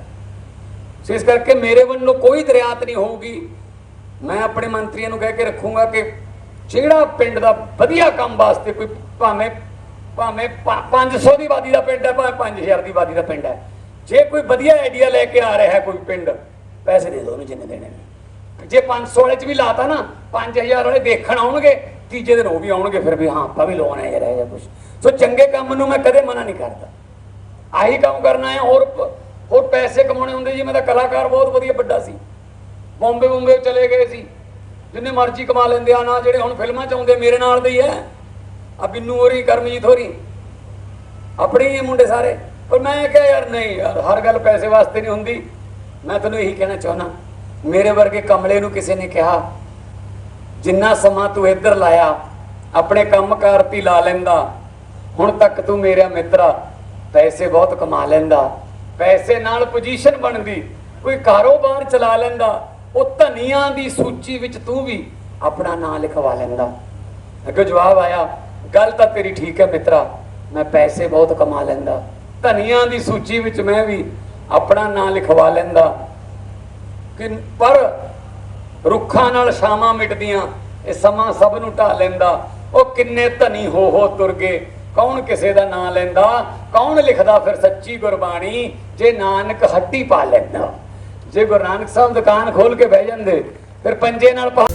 ਸੋ ਇਸ ਕਰਕੇ ਮੇਰੇ ਵੱਲੋਂ ਕੋਈ ਦਰਿਆਤ ਨਹੀਂ ਹੋਊਗੀ। ਮੈਂ ਆਪਣੇ ਮੰਤਰੀਆਂ ਨੂੰ ਕਹਿ ਕੇ ਰੱਖੂੰਗਾ ਕਿ ਜਿਹੜਾ ਪਿੰਡ ਦਾ ਵਧੀਆ ਕੰਮ ਵਾਸਤੇ ਕੋਈ ਭਾਵੇਂ ਭਾਵੇਂ ਪਾ- 500 ਦੀ ਆਬਾਦੀ ਦਾ ਪਿੰਡ ਹੈ, ਭਾਵੇਂ 5000 ਦੀ ਆਬਾਦੀ ਦਾ ਪਿੰਡ ਹੈ। ਜੇ ਕੋਈ ਵਧੀਆ ਆਈਡੀਆ ਲੈ ਕੇ ਆ ਰਿਹਾ ਹੈ ਕੋਈ ਪਿੰਡ, ਪੈਸੇ ਦੇ ਦੋ ਉਹਨੂੰ ਜਿੰਨੇ ਦੇਣੇ ਨੇ। ਜੇ 500 ਵਾਲੇ ਚ ਵੀ ਲਾਤਾ ਨਾ 5000 ਵਾਲੇ ਦੇਖਣ ਆਉਣਗੇ, ਤੀਜੇ ਦਿਨ ਉਹ ਵੀ ਆਉਣਗੇ, ਫਿਰ ਵੀ ਹਾਂ, ਆਪਾਂ ਵੀ ਲੋਨ ਹੈ ਯਾਰ ਇਹ ਜਿਹਾ ਕੁਝ ਸੋ ਚੰਗੇ ਕੰਮ ਨੂੰ ਮੈਂ ਕਦੇ ਮਨਾ ਨਹੀਂ ਕਰਦਾ। ਆਹੀ ਕੰਮ ਕਰਨਾ ਹੈ, ਹੋਰ ਹੋਰ ਪੈਸੇ ਕਮਾਉਣੇ ਹੁੰਦੇ ਜੀ, ਮੈਂ ਤਾਂ ਕਲਾਕਾਰ ਬਹੁਤ ਵਧੀਆ ਵੱਡਾ ਸੀ। ਬੰਬੇ ਬੰਬੇ ਚਲੇ ਗਏ ਸੀ। ਜਿੰਨੇ ਮਰਜ਼ੀ ਕਮਾ ਲੈਂਦੇ ਆ ਨਾ, ਜਿਹੜੇ ਹੁਣ ਫਿਲਮਾਂ ਚ ਆਉਂਦੇ ਮੇਰੇ ਨਾਲ ਦੇ ਹੀ ਐ ਆ ਬਿੰਨੂ ਹੋਰੀ, ਕਰਮਜੀਤ ਹੋਰੀ। ਆਪਣੇ ਹੀ ਮੁੰਡੇ ਸਾਰੇ। ਪਰ ਮੈਂ ਕਿਹਾ, ਯਾਰ ਨਹੀਂ ਯਾਰ, ਹਰ ਗੱਲ ਪੈਸੇ ਵਾਸਤੇ ਨਹੀਂ ਹੁੰਦੀ। ਮੈਂ ਤੈਨੂੰ ਇਹੀ ਕਹਿਣਾ ਚਾਹੁੰਦਾ, ਮੇਰੇ ਵਰਗੇ ਕਮਲੇ ਨੂੰ ਕਿਸੇ ਨੇ ਕਿਹਾ, ਜਿੰਨਾ ਸਮਾਂ ਤੂੰ ਇੱਧਰ ਲਾਇਆ, ਆਪਣੇ ਕੰਮਕਾਰ ਤੇ ਹੀ ਲਾ ਲੈਂਦਾ। ਹੁਣ ਤੱਕ ਤੂੰ ਮੇਰਾ ਮਿੱਤਰਾ ਪੈਸੇ ਬਹੁਤ ਕਮਾ ਲੈਂਦਾ। ਪੈਸੇ ਨਾਲ ਪੋਜੀਸ਼ਨ ਬਣਦੀ, ਕੋਈ ਕਾਰੋਬਾਰ ਚਲਾ ਲੈਂਦਾ, ਉਹ ਧਨੀਆਂ ਦੀ ਸੂਚੀ ਵਿੱਚ ਤੂੰ ਵੀ ਆਪਣਾ ਨਾਂ ਲਿਖਵਾ ਲੈਂਦਾ। ਅੱਗੇ ਜਵਾਬ ਆਇਆ, ਗੱਲ ਤਾਂ ਤੇਰੀ ਠੀਕ ਹੈ ਮਿੱਤਰਾ, ਮੈਂ ਪੈਸੇ ਬਹੁਤ ਕਮਾ ਲੈਂਦਾ। ਧਨੀਆਂ ਦੀ ਸੂਚੀ ਵਿੱਚ ਮੈਂ ਵੀ ਆਪਣਾ ਨਾਂ ਲਿਖਵਾ ਲੈਂਦਾ। ਕਿ ਪਰ ਰੁੱਖਾਂ ਨਾਲ ਛਾਵਾਂ ਮਿਟਦੀਆਂ, ਇਹ ਸਮਾਂ ਸਭ ਨੂੰ ਢਾ ਲੈਂਦਾ। ਉਹ ਕਿੰਨੇ ਧਨੀ ਹੋ ਹੋ ਤੁਰ ਗਏ ਕੌਣ ਕਿਸੇ ਦਾ ਨਾਂ ਲੈਂਦਾ? ਕੌਣ ਲਿਖਦਾ ਫਿਰ ਸੱਚੀ ਗੁਰਬਾਣੀ? ਜੇ ਨਾਨਕ ਹੱਟੀ ਪਾ ਲੈਂਦਾ। ਜੇ ਗੁਰੂ ਨਾਨਕ ਸਾਹਿਬ ਦੁਕਾਨ ਖੋਲ ਕੇ ਬਹਿ ਜਾਂਦੇ, ਫਿਰ ਪੰਜੇ ਨਾਲ ਪਾ